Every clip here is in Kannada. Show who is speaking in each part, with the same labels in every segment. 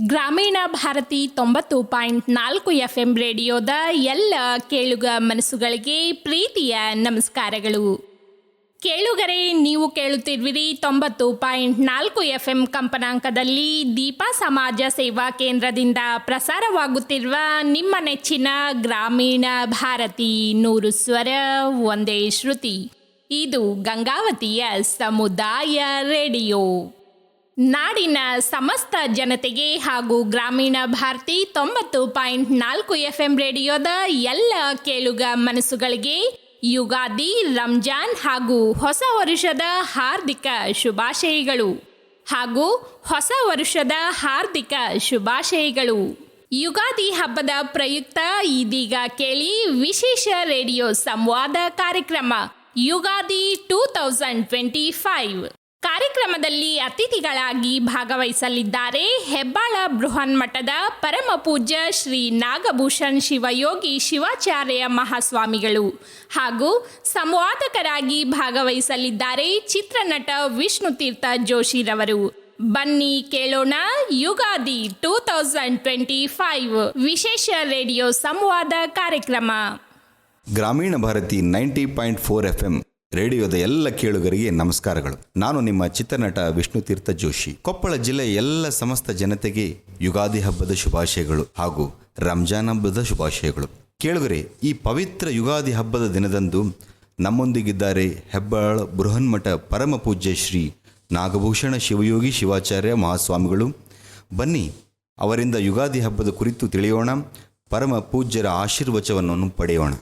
Speaker 1: ಗ್ರಾಮೀಣ ಭಾರತಿ ತೊಂಬತ್ತು ಪಾಯಿಂಟ್ ನಾಲ್ಕು ಎಫ್ ಎಂ ರೇಡಿಯೋದ ಎಲ್ಲ ಕೇಳುಗ ಮನಸ್ಸುಗಳಿಗೆ ಪ್ರೀತಿಯ ನಮಸ್ಕಾರಗಳು. ಕೇಳುಗರೆ, ನೀವು ಕೇಳುತ್ತಿರುವಿರಿ ತೊಂಬತ್ತು ಪಾಯಿಂಟ್ ನಾಲ್ಕು ಎಫ್ ಎಂ ಕಂಪನಾಂಕದಲ್ಲಿ ದೀಪಾ ಸಮಾಜ ಸೇವಾ ಕೇಂದ್ರದಿಂದ ಪ್ರಸಾರವಾಗುತ್ತಿರುವ ನಿಮ್ಮ ನೆಚ್ಚಿನ ಗ್ರಾಮೀಣ ಭಾರತಿ ನೂರು ಸ್ವರ ಒಂದೇ ಶ್ರುತಿ. ಇದು ಗಂಗಾವತಿಯ ಸಮುದಾಯ ರೇಡಿಯೋ. ನಾಡಿನ ಸಮಸ್ತ ಜನತೆಗೆ ಹಾಗೂ ಗ್ರಾಮೀಣ ಭಾರತಿ ತೊಂಬತ್ತು ಪಾಯಿಂಟ್ ನಾಲ್ಕು ಎಫ್ ಎಂ ರೇಡಿಯೋದ ಎಲ್ಲ ಕೇಳುಗ ಮನಸ್ಸುಗಳಿಗೆ ಯುಗಾದಿ, ರಂಜಾನ್ ಹಾಗೂ ಹೊಸ ವರುಷದ ಹಾರ್ದಿಕ ಶುಭಾಶಯಗಳು ಹಾಗೂ ಹೊಸ ವರುಷದ ಹಾರ್ದಿಕ ಶುಭಾಶಯಗಳು. ಯುಗಾದಿ ಹಬ್ಬದ ಪ್ರಯುಕ್ತ ಇದೀಗ ಕೇಳಿ ವಿಶೇಷ ರೇಡಿಯೋ ಸಂವಾದ ಕಾರ್ಯಕ್ರಮ Ugadi two thousand twenty five. ಕಾರ್ಯಕ್ರಮದಲ್ಲಿ ಅತಿಥಿಗಳಾಗಿ ಭಾಗವಹಿಸಲಿದ್ದಾರೆ ಹೆಬ್ಬಾಳ ಬೃಹನ್ ಮಠದ ಪರಮ ಪೂಜ್ಯ ಶ್ರೀ ನಾಗಭೂಷಣ್ ಶಿವಯೋಗಿ ಶಿವಾಚಾರ್ಯ ಮಹಾಸ್ವಾಮಿಗಳು. ಹಾಗೂ ಸಂವಾದಕರಾಗಿ ಭಾಗವಹಿಸಲಿದ್ದಾರೆ ಚಿತ್ರನಟ ವಿಷ್ಣುತೀರ್ಥ ಜೋಶಿರವರು. ಬನ್ನಿ ಕೇಳೋಣ Ugadi two thousand twenty five ವಿಶೇಷ ರೇಡಿಯೋ ಸಂವಾದ ಕಾರ್ಯಕ್ರಮ.
Speaker 2: Gramina Bharati ninety point four F M ರೇಡಿಯೋದ ಎಲ್ಲ ಕೇಳುಗರಿಗೆ ನಮಸ್ಕಾರಗಳು. ನಾನು ನಿಮ್ಮ ಚಿತ್ರನಟ ವಿಷ್ಣು ತೀರ್ಥ ಜೋಶಿ ಕೊಪ್ಪಳ ಜಿಲ್ಲೆಯ ಎಲ್ಲ ಸಮಸ್ತ ಜನತೆಗೆ ಯುಗಾದಿ ಹಬ್ಬದ ಶುಭಾಶಯಗಳು ಹಾಗೂ ರಂಜಾನ್ ಹಬ್ಬದ ಶುಭಾಶಯಗಳು. ಕೇಳುಗರೆ, ಈ ಪವಿತ್ರ ಯುಗಾದಿ ಹಬ್ಬದ ದಿನದಂದು ನಮ್ಮೊಂದಿಗಿದ್ದಾರೆ ಹೆಬ್ಬಾಳ ಬೃಹನ್ಮಠ ಪರಮ ಪೂಜ್ಯ ಶ್ರೀ ನಾಗಭೂಷಣ ಶಿವಯೋಗಿ ಶಿವಾಚಾರ್ಯ ಮಹಾಸ್ವಾಮಿಗಳು. ಬನ್ನಿ, ಅವರಿಂದ ಯುಗಾದಿ ಹಬ್ಬದ ಕುರಿತು ತಿಳಿಯೋಣ. ಪರಮ ಪೂಜ್ಯರ ಆಶೀರ್ವಚವನ್ನು ಪಡೆಯೋಣ.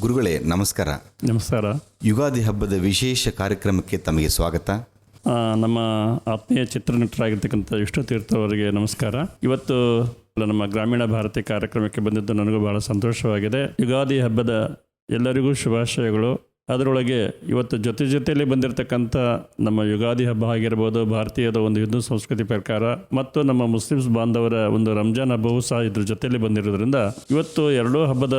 Speaker 2: ಗುರುಗಳೇ ನಮಸ್ಕಾರ.
Speaker 3: ನಮಸ್ಕಾರ.
Speaker 2: ಯುಗಾದಿ ಹಬ್ಬದ ವಿಶೇಷ ಕಾರ್ಯಕ್ರಮಕ್ಕೆ ತಮಗೆ ಸ್ವಾಗತ.
Speaker 3: ನಮ್ಮ ಆತ್ಮೀಯ ಚಿತ್ರನಟರಾಗಿರ್ತಕ್ಕಂಥ ವಿಷ್ಣು ತೀರ್ಥವರಿಗೆ ನಮಸ್ಕಾರ. ಇವತ್ತು ನಮ್ಮ ಗ್ರಾಮೀಣ ಭಾರತಿ ಕಾರ್ಯಕ್ರಮಕ್ಕೆ ಬಂದಿದ್ದು ನನಗೂ ಬಹಳ ಸಂತೋಷವಾಗಿದೆ. ಯುಗಾದಿ ಹಬ್ಬದ ಎಲ್ಲರಿಗೂ ಶುಭಾಶಯಗಳು. ಅದರೊಳಗೆ ಇವತ್ತು ಜೊತೆ ಜೊತೆಯಲ್ಲಿ ಬಂದಿರತಕ್ಕಂಥ ನಮ್ಮ ಯುಗಾದಿ ಹಬ್ಬ ಆಗಿರ್ಬೋದು ಭಾರತೀಯದ ಒಂದು ಹಿಂದೂ ಸಂಸ್ಕೃತಿ ಪ್ರಕಾರ ಮತ್ತು ನಮ್ಮ ಮುಸ್ಲಿಮ್ಸ್ ಬಾಂಧವರ ಒಂದು ರಂಜಾನ್ ಹಬ್ಬವೂ ಸಹ ಇದ್ರ ಜೊತೆಯಲ್ಲಿ ಬಂದಿರೋದ್ರಿಂದ ಇವತ್ತು ಎರಡೂ ಹಬ್ಬದ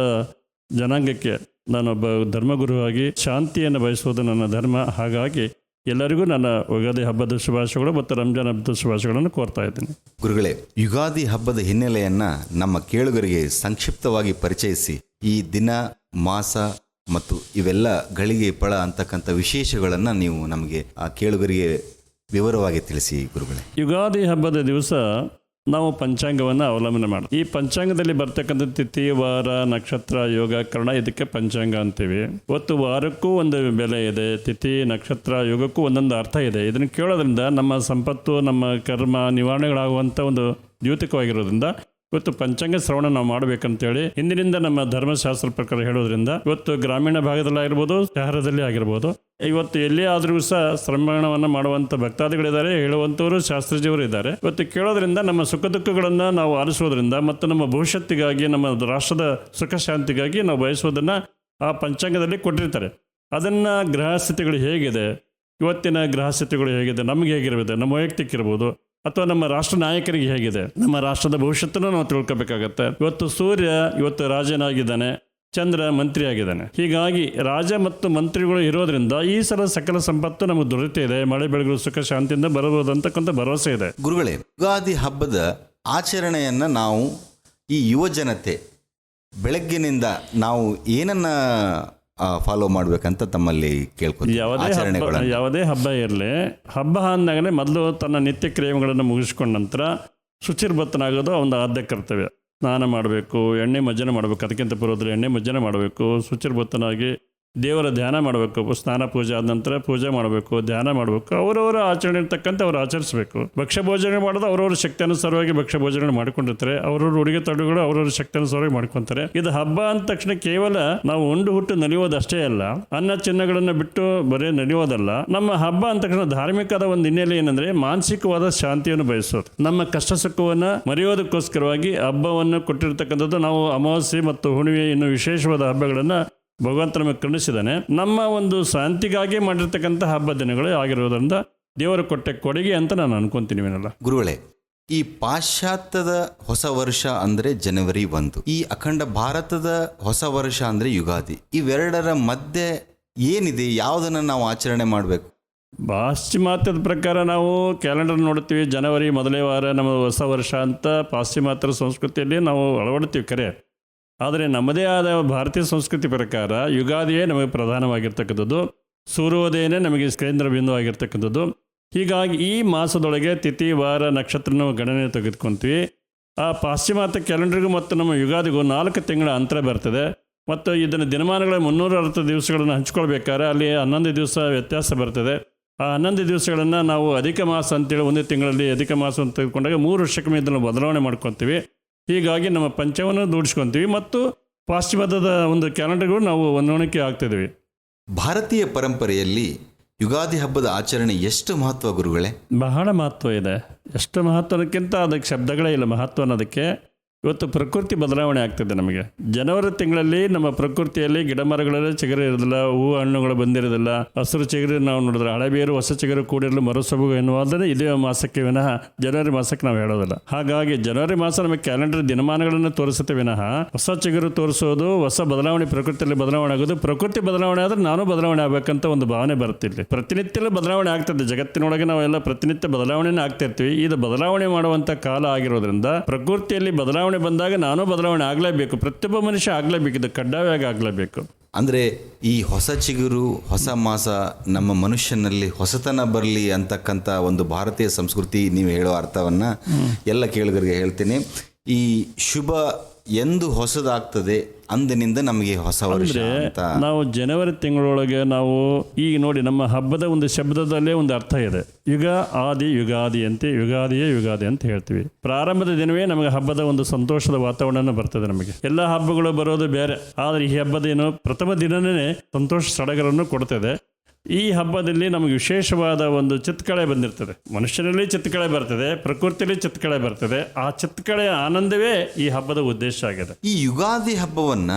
Speaker 3: ಜನಾಂಗಕ್ಕೆ ನಾನೊಬ್ಬ ಧರ್ಮಗುರುವಾಗಿ ಶಾಂತಿಯನ್ನು ಬಯಸುವುದು ನನ್ನ ಧರ್ಮ. ಹಾಗಾಗಿ ಎಲ್ಲರಿಗೂ ನನ್ನ ಯುಗಾದಿ ಹಬ್ಬದ ಶುಭಾಶಯಗಳು ಮತ್ತು ರಂಜಾನ್ ಹಬ್ಬದ ಶುಭಾಶಯಗಳನ್ನು ಕೋರ್ತಾ ಇದ್ದೀನಿ.
Speaker 2: ಗುರುಗಳೇ ಯುಗಾದಿ ಹಬ್ಬದ ಹಿನ್ನೆಲೆಯನ್ನು ನಮ್ಮ ಕೇಳುಗರಿಗೆ ಸಂಕ್ಷಿಪ್ತವಾಗಿ ಪರಿಚಯಿಸಿ. ಈ ದಿನ ಮಾಸ ಮತ್ತು ಇವೆಲ್ಲ ಗಳಿಗೆ ಪಳ ಅಂತಕ್ಕಂಥ ವಿಶೇಷಗಳನ್ನು ನೀವು ನಮಗೆ ಆ ಕೇಳುಗರಿಗೆ ವಿವರವಾಗಿ ತಿಳಿಸಿ ಗುರುಗಳೇ.
Speaker 3: ಯುಗಾದಿ ಹಬ್ಬದ ದಿವಸ ನಾವು ಪಂಚಾಂಗವನ್ನು ಅವಲಂಬನೆ ಮಾಡಿ ಈ ಪಂಚಾಂಗದಲ್ಲಿ ಬರ್ತಕ್ಕಂಥ ತಿಥಿ, ವಾರ, ನಕ್ಷತ್ರ ಯೋಗ ಕರ್ಣ ಇದಕ್ಕೆ ಪಂಚಾಂಗ ಅಂತೀವಿ. ಒತ್ತು ವಾರಕ್ಕೂ ಒಂದು ಬೆಲೆ ಇದೆ, ತಿಥಿ, ನಕ್ಷತ್ರ, ಯೋಗಕ್ಕೂ ಒಂದೊಂದು ಅರ್ಥ ಇದೆ. ಇದನ್ನು ಕೇಳೋದ್ರಿಂದ ನಮ್ಮ ಸಂಪತ್ತು, ನಮ್ಮ ಕರ್ಮ, ನಿವಾರಣೆಗಳಾಗುವಂಥ ಒಂದು ದ್ಯೂತಕವಾಗಿರೋದ್ರಿಂದ ಇವತ್ತು ಪಂಚಾಂಗ ಶ್ರವಣ ನಾವು ಮಾಡಬೇಕಂತೇಳಿ ಹಿಂದಿನಿಂದ ನಮ್ಮ ಧರ್ಮಶಾಸ್ತ್ರ ಪ್ರಕಾರ ಹೇಳೋದ್ರಿಂದ ಇವತ್ತು ಗ್ರಾಮೀಣ ಭಾಗದಲ್ಲಿ ಆಗಿರ್ಬೋದು ಶಹರದಲ್ಲಿ ಆಗಿರ್ಬೋದು, ಇವತ್ತು ಎಲ್ಲೇ ಆದರೂ ಸಹ ಶ್ರಮಣವನ್ನು ಮಾಡುವಂಥ ಭಕ್ತಾದಿಗಳಿದ್ದಾರೆ ಹೇಳುವಂಥವರು ಶಾಸ್ತ್ರಜಿಯವರು ಇದ್ದಾರೆ. ಇವತ್ತು ಕೇಳೋದ್ರಿಂದ ನಮ್ಮ ಸುಖ ದುಃಖಗಳನ್ನು ನಾವು ಆರಿಸೋದ್ರಿಂದ ಮತ್ತು ನಮ್ಮ ಭವಿಷ್ಯತ್ತಿಗಾಗಿ, ನಮ್ಮ ರಾಷ್ಟ್ರದ ಸುಖ ಶಾಂತಿಗಾಗಿ ನಾವು ಬಯಸೋದನ್ನು ಆ ಪಂಚಾಂಗದಲ್ಲಿ ಕೊಟ್ಟಿರ್ತಾರೆ. ಅದನ್ನು ಗ್ರಹ ಸ್ಥಿತಿಗಳು ಹೇಗಿದೆ? ಇವತ್ತಿನ ಗ್ರಹ ಸ್ಥಿತಿಗಳು ಹೇಗಿದೆ? ನಮಗೆ ಹೇಗಿರಬೇಕು? ನಮ್ಮ ವೈಯಕ್ತಿಕ ಇರ್ಬೋದು ಅಥವಾ ನಮ್ಮ ರಾಷ್ಟ್ರ ನಾಯಕರಿಗೆ ಹೇಗಿದೆ? ನಮ್ಮ ರಾಷ್ಟ್ರದ ಭವಿಷ್ಯತ್ತನ್ನು ನಾವು ತಿಳ್ಕೊಬೇಕಾಗತ್ತೆ. ಇವತ್ತು ಸೂರ್ಯ ಇವತ್ತು ರಾಜನಾಗಿದ್ದಾನೆ, ಚಂದ್ರ ಮಂತ್ರಿ ಆಗಿದ್ದಾನೆ ಹೀಗಾಗಿ ರಾಜ ಮತ್ತು ಮಂತ್ರಿಗಳು ಇರೋದ್ರಿಂದ ಈ ಸಲ ಸಕಲ ಸಂಪತ್ತು ನಮಗೆ ದೊರೆತಿದೆ ಮಳೆ ಬೆಳೆಗಳು ಸುಖ ಶಾಂತಿಯಿಂದ ಬರಬಹುದು ಅಂತಕ್ಕಂಥ ಭರವಸೆ ಇದೆ.
Speaker 2: ಗುರುಗಳೇ, ಯುಗಾದಿ ಹಬ್ಬದ ಆಚರಣೆಯನ್ನ ನಾವು ಈ ಯುವ ಜನತೆ ಬೆಳಗ್ಗಿನಿಂದ ನಾವು ಏನನ್ನ ಫಾಲೋ ಮಾಡ್ಬೇಕಂತ ತಮ್ಮಲ್ಲಿ ಕೇಳ್ಕೊತೀವಿ
Speaker 3: ಯಾವುದೇ ಹಬ್ಬ
Speaker 2: ಆಚರಣೆಗಳನ್ನು.
Speaker 3: ಯಾವುದೇ ಹಬ್ಬ ಇರಲಿ ಹಬ್ಬ ಅಂದಾಗಲೇ ಮೊದಲು ತನ್ನ ನಿತ್ಯ ಕ್ರಿಯೆಗಳನ್ನು ಮುಗಿಸ್ಕೊಂಡ ನಂತರ ಶುಚಿರ್ಭತ್ತನಾಗೋದು ಒಂದು ಆದ್ಯ ಕರ್ತವ್ಯ. ಸ್ನಾನ ಮಾಡಬೇಕು ಎಣ್ಣೆ ಮಜ್ಜನ ಮಾಡಬೇಕು ಅದಕ್ಕಿಂತ ಪೂರ್ವದಲ್ಲಿ ಎಣ್ಣೆ ಮಜ್ಜನ ಮಾಡಬೇಕು ಶುಚಿರ್ಭತ್ತನಾಗಿ ದೇವರ ಧ್ಯಾನ ಮಾಡಬೇಕು, ಸ್ನಾನ, ಪೂಜೆ ಆದ ನಂತರ ಪೂಜೆ ಮಾಡಬೇಕು, ಧ್ಯಾನ ಮಾಡಬೇಕು, ಅವರವರ ಆಚರಣೆ ಇರ್ತಕ್ಕಂಥ ಅವರು ಆಚರಿಸಬೇಕು. ಭಕ್ಷ್ಯ ಭೋಜನೆ ಮಾಡೋದು ಅವರವರ ಶಕ್ತಿ ಅನುಸಾರವಾಗಿ ಭಕ್ಷ್ಯ ಭೋಜನೆ ಮಾಡಿಕೊಂಡಿರ್ತಾರೆ. ಅವರವ್ರ ಉಡುಗೆ ತೊಡುಗಳು ಅವರವರ ಶಕ್ತಿ ಅನುಸಾರವಾಗಿ ಮಾಡ್ಕೊಂತಾರೆ. ಇದು ಹಬ್ಬ ಅಂದ ತಕ್ಷಣ ಕೇವಲ ನಾವು ಉಂಡು ಹುಟ್ಟು ನಲಿಯೋದಷ್ಟೇ ಅಲ್ಲ, ಅನ್ನ ಚಿನ್ನಗಳನ್ನು ಬಿಟ್ಟು ಬರೀ ನಲಿಯೋದಲ್ಲ ನಮ್ಮ ಹಬ್ಬ ಅಂದ ತಕ್ಷಣ ಧಾರ್ಮಿಕದ ಒಂದು ಹಿನ್ನೆಲೆ ಏನಂದ್ರೆ ಮಾನಸಿಕವಾದ ಶಾಂತಿಯನ್ನು ಬಯಸೋದು. ನಮ್ಮ ಕಷ್ಟ ಸುಖವನ್ನು ಮರೆಯೋದಕ್ಕೋಸ್ಕರವಾಗಿ ಹಬ್ಬವನ್ನು ಕೊಟ್ಟಿರ್ತಕ್ಕಂಥದ್ದು ನಾವು ಅಮಾವಾಸ್ಯೆ ಮತ್ತು ಹುಣ್ಣಿಮೆ ಇನ್ನು ವಿಶೇಷವಾದ ಹಬ್ಬಗಳನ್ನ ಭಗವಂತ ನಮಗೆ ಕರುಣಿಸಿದ್ದಾನೆ. ನಮ್ಮ ಒಂದು ಶಾಂತಿಗಾಗಿ ಮಾಡಿರ್ತಕ್ಕಂಥ ಹಬ್ಬ ದಿನಗಳು ಆಗಿರೋದ್ರಿಂದ ದೇವರು ಕೊಟ್ಟ ಕೊಡುಗೆ ಅಂತ ನಾನು ಅನ್ಕೊಂತೀನಿ ಏನಲ್ಲ
Speaker 2: ಗುರುಗಳೇ ಈ ಪಾಶ್ಚಾತ್ಯದ ಹೊಸ ವರ್ಷ ಅಂದ್ರೆ ಜನವರಿ ಒಂದು. ಈ ಅಖಂಡ ಭಾರತದ ಹೊಸ ವರ್ಷ ಅಂದ್ರೆ ಯುಗಾದಿ. ಇವೆರಡರ ಮಧ್ಯೆ ಏನಿದೆ? ಯಾವುದನ್ನು ನಾವು ಆಚರಣೆ ಮಾಡಬೇಕು?
Speaker 3: ಪಾಶ್ಚಿಮಾತ್ಯದ ಪ್ರಕಾರ ನಾವು ಕ್ಯಾಲೆಂಡರ್ ನೋಡ್ತೀವಿ ಜನವರಿ ಮೊದಲೇ ವಾರ ನಮ್ಮ ಹೊಸ ವರ್ಷ ಅಂತ ಪಾಶ್ಚಿಮಾತ್ಯ ಸಂಸ್ಕೃತಿಯಲ್ಲಿ ನಾವು ಅಳವಡ್ತೀವಿ ಕರೆ. ಆದರೆ ನಮ್ಮದೇ ಆದ ಭಾರತೀಯ ಸಂಸ್ಕೃತಿ ಪ್ರಕಾರ ಯುಗಾದಿಯೇ ನಮಗೆ ಪ್ರಧಾನವಾಗಿರ್ತಕ್ಕಂಥದ್ದು. ಸೂರ್ಯೋದಯನೇ ನಮಗೆ ಕೇಂದ್ರ ಬಿಂದು ಆಗಿರ್ತಕ್ಕಂಥದ್ದು. ಹೀಗಾಗಿ ಈ ಮಾಸದೊಳಗೆ ತಿಥಿ, ವಾರ ನಕ್ಷತ್ರ ನಾವು ಗಣನೆ ತೆಗೆದುಕೊಂತೀವಿ. ಆ ಪಾಶ್ಚಿಮಾತ್ಯ ಕ್ಯಾಲೆಂಡರ್ಗೂ ಮತ್ತು ನಮ್ಮ ಯುಗಾದಿಗೂ ನಾಲ್ಕು ತಿಂಗಳ ಅಂತರ ಬರ್ತದೆ. ಮತ್ತು ಇದನ್ನು ದಿನಮಾನಗಳ ಮುನ್ನೂರ ಅರವತ್ತು ದಿವಸಗಳನ್ನು ಹಂಚ್ಕೊಳ್ಬೇಕಾದ್ರೆ ಅಲ್ಲಿ ಹನ್ನೊಂದು ದಿವಸ ವ್ಯತ್ಯಾಸ ಬರ್ತದೆ. ಆ ಹನ್ನೊಂದು ದಿವಸಗಳನ್ನು ನಾವು ಅಧಿಕ ಮಾಸ ಅಂತೇಳಿ ಒಂದೇ ತಿಂಗಳಲ್ಲಿ ಅಧಿಕ ಮಾಸ ಅಂತ ತೆಗೆದುಕೊಂಡಾಗ ಮೂರು ವರ್ಷಕ್ಕೊಮ್ಮೆ ಇದನ್ನು ಬದಲಾವಣೆ ಮಾಡ್ಕೊತೀವಿ. ಹೀಗಾಗಿ ನಮ್ಮ ಪಂಚವನ್ನು ದೂಡಿಸ್ಕೊತೀವಿ ಮತ್ತು ಪಾಶ್ಚಿಮಾತ್ಯದ ಒಂದು ಕ್ಯಾಲೆಂಡರ್ಗಳು ನಾವು ಹೊಂದಾಣಿಕೆ ಆಗ್ತಿದ್ದೀವಿ
Speaker 2: ಭಾರತೀಯ ಪರಂಪರೆಯಲ್ಲಿ ಯುಗಾದಿ ಹಬ್ಬದ ಆಚರಣೆ ಎಷ್ಟು ಮಹತ್ವ ಗುರುಗಳೇ?
Speaker 3: ಬಹಳ ಮಹತ್ವ ಇದೆ. ಎಷ್ಟು ಮಹತ್ವಕ್ಕಿಂತ ಅದಕ್ಕೆ ಶಬ್ದಗಳೇ ಇಲ್ಲ ಮಹತ್ವ ಅನ್ನೋದಕ್ಕೆ. ಇವತ್ತು ಪ್ರಕೃತಿ ಬದಲಾವಣೆ ಆಗ್ತಿದೆ ನಮಗೆ. ಜನವರಿ ತಿಂಗಳಲ್ಲಿ ನಮ್ಮ ಪ್ರಕೃತಿಯಲ್ಲಿ ಗಿಡ ಮರಗಳಲ್ಲಿ ಚಿಗುರು ಇರೋದಿಲ್ಲ, ಹೂವು ಹಣ್ಣುಗಳು ಬಂದಿರೋದಿಲ್ಲ, ಹಸಿರು ಚಿಗರಿ ನಾವು ನೋಡಿದ್ರೆ ಹಳೆ ಬೇರು ಹೊಸ ಚಿಗುರು ಕೂಡಿರಲು ಮರುಸೊಬಗು ಎನ್ನುವುದನ್ನು ಇದೇ ಮಾಸಕ್ಕೆ ವಿನಃ ಜನವರಿ ಮಾಸಕ್ಕೆ ನಾವು ಹೇಳೋದಿಲ್ಲ. ಹಾಗಾಗಿ ಜನವರಿ ಮಾಸ ನಮಗೆ ಕ್ಯಾಲೆಂಡರ್ ದಿನಮಾನಗಳನ್ನು ತೋರಿಸುತ್ತೆ ವಿನಃ ಹೊಸ ಚಿಗರು ತೋರಿಸೋದು, ಹೊಸ ಬದಲಾವಣೆ, ಪ್ರಕೃತಿಯಲ್ಲಿ ಬದಲಾವಣೆ ಆಗೋದು, ಪ್ರಕೃತಿ ಬದಲಾವಣೆ ಆದರೆ ನಾನು ಬದಲಾವಣೆ ಆಗಬೇಕಂತ ಒಂದು ಭಾವನೆ ಬರುತ್ತಿಲ್ಲ ಪ್ರತಿನಿತ್ಯ ಬದಲಾವಣೆ ಆಗ್ತದೆ. ಜಗತ್ತಿನೊಳಗೆ ನಾವೆಲ್ಲ ಪ್ರತಿನಿತ್ಯ ಬದಲಾವಣೆನೇ ಆಗ್ತಿರ್ತೀವಿ ಇದು ಬದಲಾವಣೆ ಮಾಡುವಂತ ಕಾಲ ಆಗಿರೋದ್ರಿಂದ ಪ್ರಕೃತಿಯಲ್ಲಿ ಬದಲಾವಣೆ ಬಂದಾಗ ನಾನು ಬದಲಾವಣೆ ಆಗಲೇಬೇಕು. ಪ್ರತಿಯೊಬ್ಬ ಮನುಷ್ಯ ಆಗಲೇಬೇಕು. ಇದು ಕಡ್ಡಾಯವಾಗಿ ಆಗಲೇಬೇಕು.
Speaker 2: ಅಂದರೆ ಈ ಹೊಸ ಚಿಗುರು ಹೊಸ ಮಾಸ ನಮ್ಮ ಮನುಷ್ಯನಲ್ಲಿ ಹೊಸತನ ಬರಲಿ ಅಂತಕ್ಕಂಥ ಒಂದು ಭಾರತೀಯ ಸಂಸ್ಕೃತಿ ನೀವು ಹೇಳೋ ಅರ್ಥವನ್ನು ಎಲ್ಲ ಕೇಳುಗರಿಗೆ ಹೇಳ್ತೀನಿ. ಈ ಶುಭ ಎಂದು ಹೊಸದಾಗ್ತದೆ ಅಂದಿನಿಂದ ನಮಗೆ ಹೊಸ ವರ್ಷ ಅಂತ.
Speaker 3: ನಾವು ಜನವರಿ ತಿಂಗಳೊಳಗೆ ನಾವು ಈಗ ನೋಡಿ ನಮ್ಮ ಹಬ್ಬದ ಒಂದು ಶಬ್ದದಲ್ಲೇ ಒಂದು ಅರ್ಥ ಇದೆ. ಯುಗ ಆದಿ ಯುಗಾದಿ ಅಂತ ಯುಗಾದಿಯೇ ಯುಗಾದಿ ಅಂತ ಹೇಳ್ತೀವಿ. ಪ್ರಾರಂಭದ ದಿನವೇ ನಮಗೆ ಹಬ್ಬದ ಒಂದು ಸಂತೋಷದ ವಾತಾವರಣ ಬರ್ತದೆ ನಮಗೆ. ಎಲ್ಲ ಹಬ್ಬಗಳು ಬರೋದು ಬೇರೆ. ಆದರೆ ಈ ಹಬ್ಬದ ಏನು ಪ್ರಥಮ ದಿನನೇ ಸಂತೋಷ ಸಡಗರನ್ನು ಕೊಡ್ತದೆ. ಈ ಹಬ್ಬದಲ್ಲಿ ನಮಗೆ ವಿಶೇಷವಾದ ಒಂದು ಚಿತ್ಕಳೆ ಬಂದಿರ್ತದೆ. ಮನುಷ್ಯನಲ್ಲಿ ಚಿತ್ಕಳೆ ಬರ್ತದೆ, ಪ್ರಕೃತಿಯಲ್ಲಿ ಚಿತ್ಕಳೆ ಬರ್ತದೆ. ಆ ಚಿತ್ಕಳೆಯ ಆನಂದವೇ ಈ ಹಬ್ಬದ ಉದ್ದೇಶ ಆಗಿದೆ.
Speaker 2: ಈ ಯುಗಾದಿ ಹಬ್ಬವನ್ನ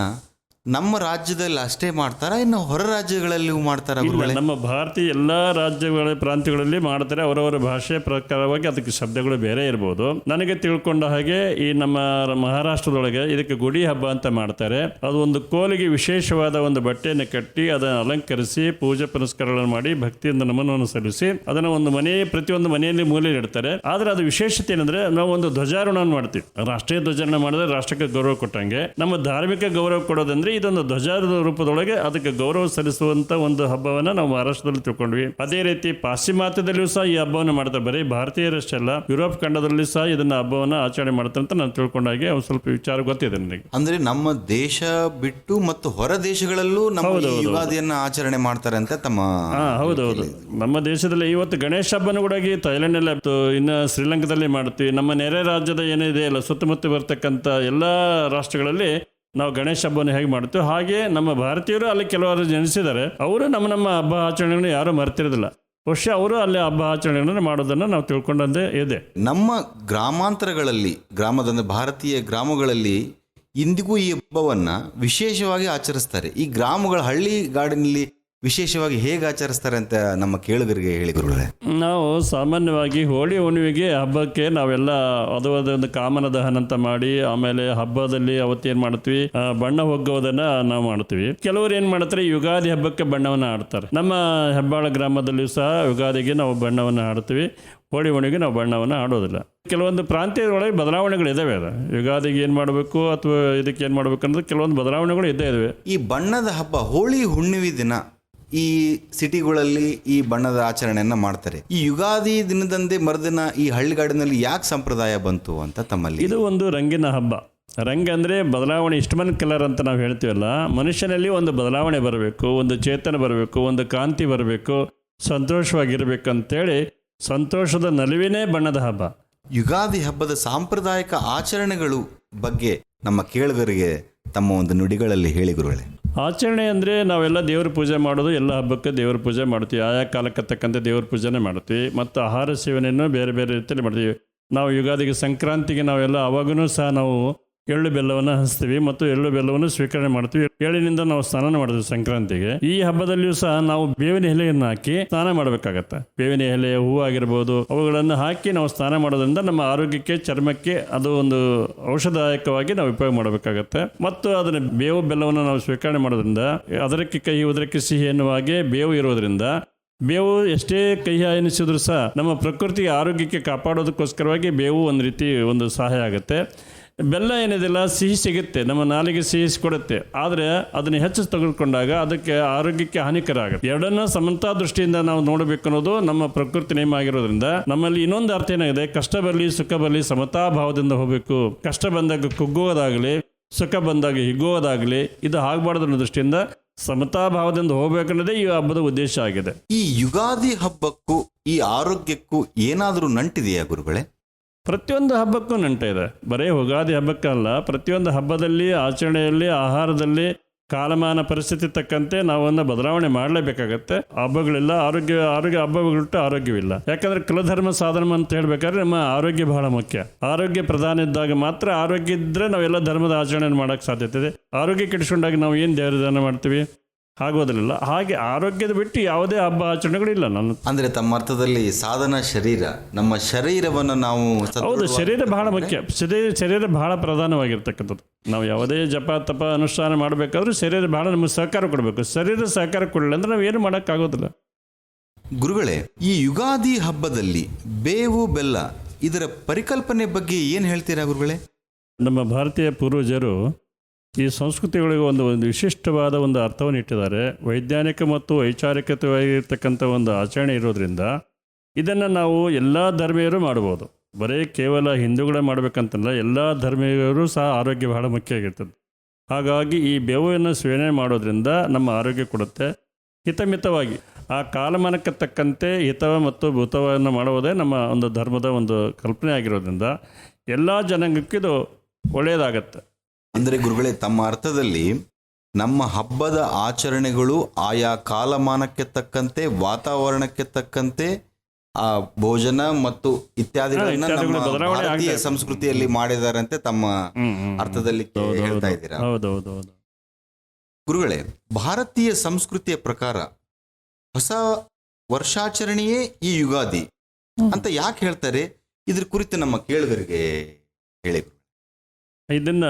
Speaker 2: ನಮ್ಮ ರಾಜ್ಯದಲ್ಲಿ ಅಷ್ಟೇ ಮಾಡ್ತಾರ? ಇನ್ನು ಹೊರ ರಾಜ್ಯಗಳಲ್ಲಿ ಮಾಡ್ತಾರ
Speaker 3: ನಮ್ಮ ಭಾರತೀಯ ಎಲ್ಲ ರಾಜ್ಯಗಳ ಪ್ರಾಂತ್ಯಗಳಲ್ಲಿ ಮಾಡ್ತಾರೆ. ಅವರವರ ಭಾಷೆ ಪ್ರಕಾರವಾಗಿ ಅದಕ್ಕೆ ಶಬ್ದಗಳು ಬೇರೆ ಇರಬಹುದು ನನಗೆ ತಿಳ್ಕೊಂಡ ಹಾಗೆ ಈ ನಮ್ಮ ಮಹಾರಾಷ್ಟ್ರದೊಳಗೆ ಇದಕ್ಕೆ ಗುಡಿ ಹಬ್ಬ ಅಂತ ಮಾಡ್ತಾರೆ. ಅದು ಒಂದು ಕೋಲಿಗೆ ವಿಶೇಷವಾದ ಒಂದು ಬಟ್ಟೆಯನ್ನು ಕಟ್ಟಿ ಅದನ್ನು ಅಲಂಕರಿಸಿ ಪೂಜೆ ಪುನಸ್ಕಾರಗಳನ್ನು ಮಾಡಿ ಭಕ್ತಿಯಿಂದ ನಮನವನ್ನು ಸಲ್ಲಿಸಿ ಅದನ್ನು ಒಂದು ಮನೆ ಪ್ರತಿಯೊಂದು ಮನೆಯಲ್ಲಿ ಮೂಲೆ ಇಡ್ತಾರೆ. ಆದ್ರೆ ಅದು ವಿಶೇಷತೆ ಏನಂದ್ರೆ ನಾವು ಒಂದು ಧ್ವಜಾರೋಹಣ ಮಾಡ್ತೀವಿ. ರಾಷ್ಟ್ರೀಯ ಧ್ವಜಾರೋಹಣ ಮಾಡಿದ್ರೆ ರಾಷ್ಟ್ರಕ್ಕೆ ಗೌರವ ಕೊಟ್ಟಂಗೆ. ನಮ್ಮ ಧಾರ್ಮಿಕ ಗೌರವ ಕೊಡೋದಂದ್ರೆ ಇದೊಂದು ಧ್ವಜದ ರೂಪದೊಳಗೆ ಅದಕ್ಕೆ ಗೌರವ ಸಲ್ಲಿಸುವಂತ ಒಂದು ಹಬ್ಬವನ್ನ ನಾವು ಮಹಾರಾಷ್ಟ್ರದಲ್ಲಿ ತಿಳ್ಕೊಂಡ್ವಿ. ಅದೇ ರೀತಿ ಪಾಶ್ಚಿಮಾತ್ಯದಲ್ಲಿಯೂ ಸಹ ಈ ಹಬ್ಬವನ್ನು ಮಾಡ್ತಾರೆ. ಬರೀ ಭಾರತೀಯರಷ್ಟೇ ಅಲ್ಲ ಯುರೋಪ್ ಖಂಡದಲ್ಲಿ ಸಹ ಇದನ್ನ ಹಬ್ಬವನ್ನ ಆಚರಣೆ ಮಾಡ್ತಾರೆ ಅಂತ ನಾನು ತಿಳ್ಕೊಂಡಾಗೆ ಒಂದು ಸ್ವಲ್ಪ ವಿಚಾರ ಗೊತ್ತಿದೆ ನನಗೆ.
Speaker 2: ಅಂದ್ರೆ ನಮ್ಮ ದೇಶ ಬಿಟ್ಟು ಮತ್ತು ಹೊರ ದೇಶಗಳಲ್ಲೂ ನಮ್ಮ ಯುಗಾದಿಯನ್ನ ಆಚರಣೆ ಮಾಡ್ತಾರೆ ಅಂತ ತಮ್ಮ
Speaker 3: ಹೌದೌದು. ನಮ್ಮ ದೇಶದಲ್ಲಿ ಇವತ್ತು ಗಣೇಶ ಹಬ್ಬನ ಕೂಡ ಥೈಲ್ಯಾಂಡ್ ಅಲ್ಲಿ ಇನ್ನು ಶ್ರೀಲಂಕಾದಲ್ಲಿ ಮಾಡ್ತೀವಿ. ನಮ್ಮ ನೆರೆ ರಾಜ್ಯದ ಏನಿದೆ ಅಲ್ಲ ಸುತ್ತಮುತ್ತ ಬರ್ತಕ್ಕಂಥ ಎಲ್ಲ ರಾಷ್ಟ್ರಗಳಲ್ಲಿ ನಾವು ಗಣೇಶ ಹಬ್ಬವನ್ನು ಹೇಗೆ ಮಾಡ್ತೀವಿ ಹಾಗೆ ನಮ್ಮ ಭಾರತೀಯರು ಅಲ್ಲಿ ಕೆಲವರು ಜನಿಸಿದ್ದಾರೆ, ಅವರು ನಮ್ಮ ನಮ್ಮ ಹಬ್ಬ ಆಚರಣೆಗಳನ್ನು ಯಾರೂ ಮರ್ತಿರೋದಿಲ್ಲ. ವರ್ಷ ಅವರು ಅಲ್ಲಿ ಹಬ್ಬ ಆಚರಣೆಗಳನ್ನು ಮಾಡೋದನ್ನು ನಾವು ತಿಳ್ಕೊಂಡಂತೆ ಇದೆ.
Speaker 2: ನಮ್ಮ ಗ್ರಾಮಾಂತರಗಳಲ್ಲಿ, ಗ್ರಾಮದ ಭಾರತೀಯ ಗ್ರಾಮಗಳಲ್ಲಿ ಇಂದಿಗೂ ಈ ಹಬ್ಬವನ್ನ ವಿಶೇಷವಾಗಿ ಆಚರಿಸ್ತಾರೆ. ಈ ಗ್ರಾಮಗಳ ಹಳ್ಳಿ ಗಾಡಿನಲ್ಲಿ ವಿಶೇಷವಾಗಿ ಹೇಗೆ ಆಚರಿಸ್ತಾರೆ ಅಂತ ನಮ್ಮ ಕೇಳುಗರಿಗೆ ಹೇಳಿ ಗುರುಗಳೇ.
Speaker 3: ನಾವು ಸಾಮಾನ್ಯವಾಗಿ ಹೋಳಿ ಹುಣ್ಣಿಮೆಗೆ ಹಬ್ಬಕ್ಕೆ ನಾವೆಲ್ಲ ಅದು ಒಂದು ಕಾಮನ ದಹನ ಅಂತ ಮಾಡಿ ಆಮೇಲೆ ಹಬ್ಬದಲ್ಲಿ ಅವತ್ತೇನ್ ಮಾಡ್ತೀವಿ? ಬಣ್ಣ ಹೋಗೋದನ್ನ ನಾವು ಮಾಡ್ತೀವಿ. ಕೆಲವರು ಏನ್ ಮಾಡ್ತಾರೆ? ಯುಗಾದಿ ಹಬ್ಬಕ್ಕೆ ಬಣ್ಣವನ್ನ ಆಡ್ತಾರೆ ನಮ್ಮ ಹೆಬ್ಬಾಳ ಗ್ರಾಮದಲ್ಲಿಯೂ ಸಹ ಯುಗಾದಿಗೆ ನಾವು ಬಣ್ಣವನ್ನ ಆಡ್ತೀವಿ ಹೋಳಿ ಹುಣ್ಣಿಗೆ ನಾವು ಬಣ್ಣವನ್ನು ಆಡೋದಿಲ್ಲ ಕೆಲವೊಂದು ಪ್ರಾಂತ್ಯದೊಳಗೆ ಬದಲಾವಣೆಗಳು ಇದಾವೆ ಅದು. ಯುಗಾದಿಗೆ ಏನು ಮಾಡಬೇಕು ಅಥವಾ ಇದಕ್ಕೆ ಏನು ಮಾಡಬೇಕು ಅನ್ನೋದು ಕೆಲವೊಂದು ಬದಲಾವಣೆಗಳು ಇದ್ದೇ ಇದಾವೆ.
Speaker 2: ಈ ಬಣ್ಣದ ಹಬ್ಬ ಹೋಳಿ ಹುಣ್ಣಿಮೆ ದಿನ ಈ ಸಿಟಿಗಳಲ್ಲಿ ಈ ಬಣ್ಣದ ಆಚರಣೆಯನ್ನು ಮಾಡ್ತಾರೆ. ಈ ಯುಗಾದಿ ದಿನದಂದೇ ಮರುದಿನ ಈ ಹಳ್ಳಿಗಾಡಿನಲ್ಲಿ ಯಾಕೆ ಸಂಪ್ರದಾಯ ಬಂತು ಅಂತ ತಮ್ಮಲ್ಲಿ?
Speaker 3: ಇದು ಒಂದು ರಂಗಿನ ಹಬ್ಬ. ರಂಗ ಅಂದರೆ ಬದಲಾವಣೆ ಇಷ್ಟಮನ್ ಕಲರ್ ಅಂತ ನಾವು ಹೇಳ್ತೀವಲ್ಲ ಮನುಷ್ಯನಲ್ಲಿ ಒಂದು ಬದಲಾವಣೆ ಬರಬೇಕು ಒಂದು ಚೇತನ ಬರಬೇಕು ಒಂದು ಕಾಂತಿ ಬರಬೇಕು ಸಂತೋಷವಾಗಿರ್ಬೇಕಂತೇಳಿ ಸಂತೋಷದ ನಲುವಿನೇ ಬಣ್ಣದ ಹಬ್ಬ.
Speaker 2: ಯುಗಾದಿ ಹಬ್ಬದ ಸಾಂಪ್ರದಾಯಿಕ ಆಚರಣೆಗಳು ಬಗ್ಗೆ ನಮ್ಮ ಕೇಳುಗರಿಗೆ ತಮ್ಮ ಒಂದು ನುಡಿಗಳಲ್ಲಿ ಹೇಳಿ ಗುರುಗಳೇ.
Speaker 3: ಆಚರಣೆ ಅಂದರೆ ನಾವೆಲ್ಲ ದೇವ್ರ ಪೂಜೆ ಮಾಡೋದು, ಎಲ್ಲ ಹಬ್ಬಕ್ಕೆ ದೇವ್ರ ಪೂಜೆ ಮಾಡ್ತೀವಿ. ಆಯಾ ಕಾಲಕ್ಕೆ ತಕ್ಕಂತೆ ದೇವ್ರ ಪೂಜೆನೇ ಮಾಡ್ತೀವಿ. ಮತ್ತು ಆಹಾರ ಸೇವನೆಯನ್ನು ಬೇರೆ ಬೇರೆ ರೀತಿಯಲ್ಲಿ ಮಾಡ್ತೀವಿ. ನಾವು ಯುಗಾದಿಗೆ ಸಂಕ್ರಾಂತಿಗೆ ನಾವೆಲ್ಲ ಅವಾಗೂ ಸಹ ನಾವು ಎಳ್ಳು ಬೆಲ್ಲವನ್ನು ಹಂಚ್ತೀವಿ ಮತ್ತು ಎಳ್ಳು ಬೆಲ್ಲವನ್ನು ಸ್ವೀಕರಣೆ ಮಾಡ್ತೀವಿ. ಎಳ್ಳಿನಿಂದ ನಾವು ಸ್ನಾನ ಮಾಡ್ತೀವಿ ಸಂಕ್ರಾಂತಿಗೆ. ಈ ಹಬ್ಬದಲ್ಲಿಯೂ ಸಹ ನಾವು ಬೇವಿನ ಎಲೆಯನ್ನು ಹಾಕಿ ಸ್ನಾನ ಮಾಡಬೇಕಾಗತ್ತೆ. ಬೇವಿನ ಎಲೆ ಹೂವು ಆಗಿರ್ಬೋದು, ಅವುಗಳನ್ನು ಹಾಕಿ ನಾವು ಸ್ನಾನ ಮಾಡೋದ್ರಿಂದ ನಮ್ಮ ಆರೋಗ್ಯಕ್ಕೆ, ಚರ್ಮಕ್ಕೆ ಅದು ಒಂದು ಔಷಧದಾಯಕವಾಗಿ ನಾವು ಉಪಯೋಗ ಮಾಡಬೇಕಾಗತ್ತೆ. ಮತ್ತು ಅದನ್ನ ಬೇವು ಬೆಲ್ಲವನ್ನು ನಾವು ಸ್ವೀಕರಣೆ ಮಾಡೋದ್ರಿಂದ, ಅದರಕ್ಕೆ ಕಹಿ ಉದರಕ್ಕೆ ಸಿಹಿ ಎನ್ನುವ ಹಾಗೆ ಬೇವು ಇರೋದ್ರಿಂದ, ಬೇವು ಎಷ್ಟೇ ಕಹಿ ಎನಿಸಿದ್ರು ಸಹ ನಮ್ಮ ಪ್ರಕೃತಿ ಆರೋಗ್ಯಕ್ಕೆ ಕಾಪಾಡೋದಕ್ಕೋಸ್ಕರವಾಗಿ ಬೇವು ಒಂದು ರೀತಿ ಒಂದು ಸಹಾಯ ಆಗುತ್ತೆ. ಬೆಲ್ಲ ಏನಿದೆಲ್ಲ, ಸಿಹಿ ಸಿಗುತ್ತೆ, ನಮ್ಮ ನಾಲಿಗೆ ಸಿಹಿ ಕೊಡುತ್ತೆ. ಆದರೆ ಅದನ್ನು ಹೆಚ್ಚು ತೆಗೆದುಕೊಂಡಾಗ ಅದಕ್ಕೆ ಆರೋಗ್ಯಕ್ಕೆ ಹಾನಿಕರ ಆಗುತ್ತೆ ಎರಡನ್ನ ಸಮತಾ ದೃಷ್ಟಿಯಿಂದ ನಾವು ನೋಡಬೇಕು ಅನ್ನೋದು ನಮ್ಮ ಪ್ರಕೃತಿ ನಿಯಮ ಆಗಿರೋದ್ರಿಂದ ನಮ್ಮಲ್ಲಿ ಇನ್ನೊಂದು ಅರ್ಥ ಏನಾಗಿದೆ? ಕಷ್ಟ ಬರಲಿ, ಸುಖ ಬರಲಿ, ಸಮತಾ ಭಾವದಿಂದ ಹೋಗಬೇಕು. ಕಷ್ಟ ಬಂದಾಗ ಕುಗ್ಗುವುದಾಗಲಿ ಸುಖ ಬಂದಾಗ ಹಿಗ್ಗುವುದಾಗಲಿ ಇದು ಆಗಬಾರ್ದು ಅನ್ನೋ ದೃಷ್ಟಿಯಿಂದ ಸಮತಾ ಭಾವದಿಂದ ಹೋಗ್ಬೇಕನ್ನೋದೇ ಈ ಹಬ್ಬದ ಉದ್ದೇಶ ಆಗಿದೆ.
Speaker 2: ಈ ಯುಗಾದಿ ಹಬ್ಬಕ್ಕೂ, ಈ ಆರೋಗ್ಯಕ್ಕೂ ಏನಾದರೂ ನಂಟಿದೆಯಾ ಗುರುಗಳೇ?
Speaker 3: ಪ್ರತಿಯೊಂದು ಹಬ್ಬಕ್ಕೂ ನಂಟ ಇದೆ. ಬರೀ ಯುಗಾದಿ ಹಬ್ಬಕ್ಕಲ್ಲ ಪ್ರತಿಯೊಂದು ಹಬ್ಬದಲ್ಲಿ, ಆಚರಣೆಯಲ್ಲಿ, ಆಹಾರದಲ್ಲಿ ಕಾಲಮಾನ ಪರಿಸ್ಥಿತಿ ತಕ್ಕಂತೆ ನಾವನ್ನ ಬದಲಾವಣೆ ಮಾಡಲೇಬೇಕಾಗತ್ತೆ. ಹಬ್ಬಗಳಿಲ್ಲ, ಆರೋಗ್ಯ ಆರೋಗ್ಯ ಹಬ್ಬಗಳಿಟ್ಟು ಆರೋಗ್ಯವಿಲ್ಲ. ಯಾಕಂದ್ರೆ ಕುಲಧರ್ಮ ಸಾಧನ ಅಂತ ಹೇಳ್ಬೇಕಾದ್ರೆ ನಮ್ಮ ಆರೋಗ್ಯ ಬಹಳ ಮುಖ್ಯ. ಆರೋಗ್ಯ ಪ್ರಧಾನ ಇದ್ದಾಗ ಮಾತ್ರ ಆರೋಗ್ಯ ಇದ್ದರೆ ನಾವೆಲ್ಲ ಧರ್ಮದ ಆಚರಣೆ ಮಾಡೋಕ್ಕೆ ಸಾಧ್ಯತೆ ಇದೆ. ಆರೋಗ್ಯ ಕೆಡಿಸ್ಕೊಂಡಾಗ ನಾವು ಏನು ದೇವರ ಮಾಡ್ತೀವಿ? ಆಗೋದಿಲ್ಲ ಹಾಗೆ ಆರೋಗ್ಯದ ಬಿಟ್ಟು ಯಾವುದೇ ಹಬ್ಬ ಆಚರಣೆಗಳಿಲ್ಲ ನನ್ನ
Speaker 2: ಅಂದ್ರೆ ತಮ್ಮ ಅರ್ಥದಲ್ಲಿ ಸಾಧನ ಶರೀರ ನಮ್ಮ ಶರೀರವನ್ನು ನಾವು
Speaker 3: ಹೌದು ಶರೀರ ಬಹಳ ಮುಖ್ಯ. ಶರೀರ ಶರೀರ ಬಹಳ ಪ್ರಧಾನವಾಗಿರ್ತಕ್ಕಂಥದ್ದು. ನಾವು ಯಾವುದೇ ಜಪ ತಪ ಅನುಷ್ಠಾನ ಮಾಡಬೇಕಾದ್ರೂ ಶರೀರ ಬಹಳ ನಮಗೆ ಸಹಕಾರ ಕೊಡಬೇಕು. ಶರೀರ ಸಹಕಾರ ಕೊಡಲಿಲ್ಲ ಅಂದ್ರೆ ನಾವು ಏನು ಮಾಡೋಕ್ಕಾಗೋದಿಲ್ಲ.
Speaker 2: ಗುರುಗಳೇ ಈ ಯುಗಾದಿ ಹಬ್ಬದಲ್ಲಿ ಬೇವು ಬೆಲ್ಲ ಇದರ ಪರಿಕಲ್ಪನೆ ಬಗ್ಗೆ ಏನು ಹೇಳ್ತೀರಾ ಗುರುಗಳೇ?
Speaker 3: ನಮ್ಮ ಭಾರತೀಯ ಪೂರ್ವಜರು ಈ ಸಂಸ್ಕೃತಿಗಳಿಗೆ ಒಂದು ಒಂದು ವಿಶಿಷ್ಟವಾದ ಒಂದು ಅರ್ಥವನ್ನು ಇಟ್ಟಿದ್ದಾರೆ. ವೈಜ್ಞಾನಿಕ ಮತ್ತು ವೈಚಾರಿಕತೆಯಾಗಿರ್ತಕ್ಕಂಥ ಒಂದು ಆಚರಣೆ ಇರೋದ್ರಿಂದ ಇದನ್ನು ನಾವು ಎಲ್ಲ ಧರ್ಮೀಯರು ಮಾಡ್ಬೋದು ಬರೀ ಕೇವಲ ಹಿಂದೂಗಳೇ ಮಾಡಬೇಕಂತಲ್ಲ, ಎಲ್ಲ ಧರ್ಮೀಯರು ಸಹ ಆರೋಗ್ಯ ಬಹಳ ಮುಖ್ಯ ಆಗಿರ್ತದೆ. ಹಾಗಾಗಿ ಈ ಬೇವನ್ನು ಸೇವನೆ ಮಾಡೋದ್ರಿಂದ ನಮ್ಮ ಆರೋಗ್ಯ ಕೊಡುತ್ತೆ. ಹಿತಮಿತವಾಗಿ ಆ ಕಾಲಮಾನಕ್ಕೆ ತಕ್ಕಂತೆ ಹಿತವ ಮತ್ತು ಭೂತವನ್ನು ಮಾಡುವುದೇ ನಮ್ಮ ಒಂದು ಧರ್ಮದ ಒಂದು ಕಲ್ಪನೆ ಆಗಿರೋದ್ರಿಂದ ಎಲ್ಲ ಜನಾಂಗಕ್ಕಿದು ಒಳ್ಳೆಯದಾಗತ್ತೆ.
Speaker 2: ಅಂದರೆ ಗುರುಗಳೇ ತಮ್ಮ ಅರ್ಥದಲ್ಲಿ ನಮ್ಮ ಹಬ್ಬದ ಆಚರಣೆಗಳು ಆಯಾ ಕಾಲಮಾನಕ್ಕೆ ತಕ್ಕಂತೆ ವಾತಾವರಣಕ್ಕೆ ತಕ್ಕಂತೆ ಆ ಭೋಜನ ಮತ್ತು ಇತ್ಯಾದಿಗಳನ್ನ ನಮ್ಮ ಭಾರತೀಯ ಸಂಸ್ಕೃತಿಯಲ್ಲಿ ಮಾಡಿದಾರಂತೆ ತಮ್ಮ. ಅರ್ಥದಲ್ಲಿ ಹೇಳ್ತಾ ಇದ್ದೀರಾ
Speaker 3: ಹೌದು ಹೌದು ಹೌದು
Speaker 2: ಗುರುಗಳೇ ಭಾರತೀಯ ಸಂಸ್ಕೃತಿಯ ಪ್ರಕಾರ ಹೊಸ ವರ್ಷಾಚರಣೆಯೇ ಈ ಯುಗಾದಿ ಅಂತ ಯಾಕೆ ಹೇಳ್ತಾರೆ ಇದ್ರ ಕುರಿತು ನಮ್ಮ ಕೇಳುಗರಿಗೆ ಹೇಳಿ.
Speaker 3: ಇದನ್ನ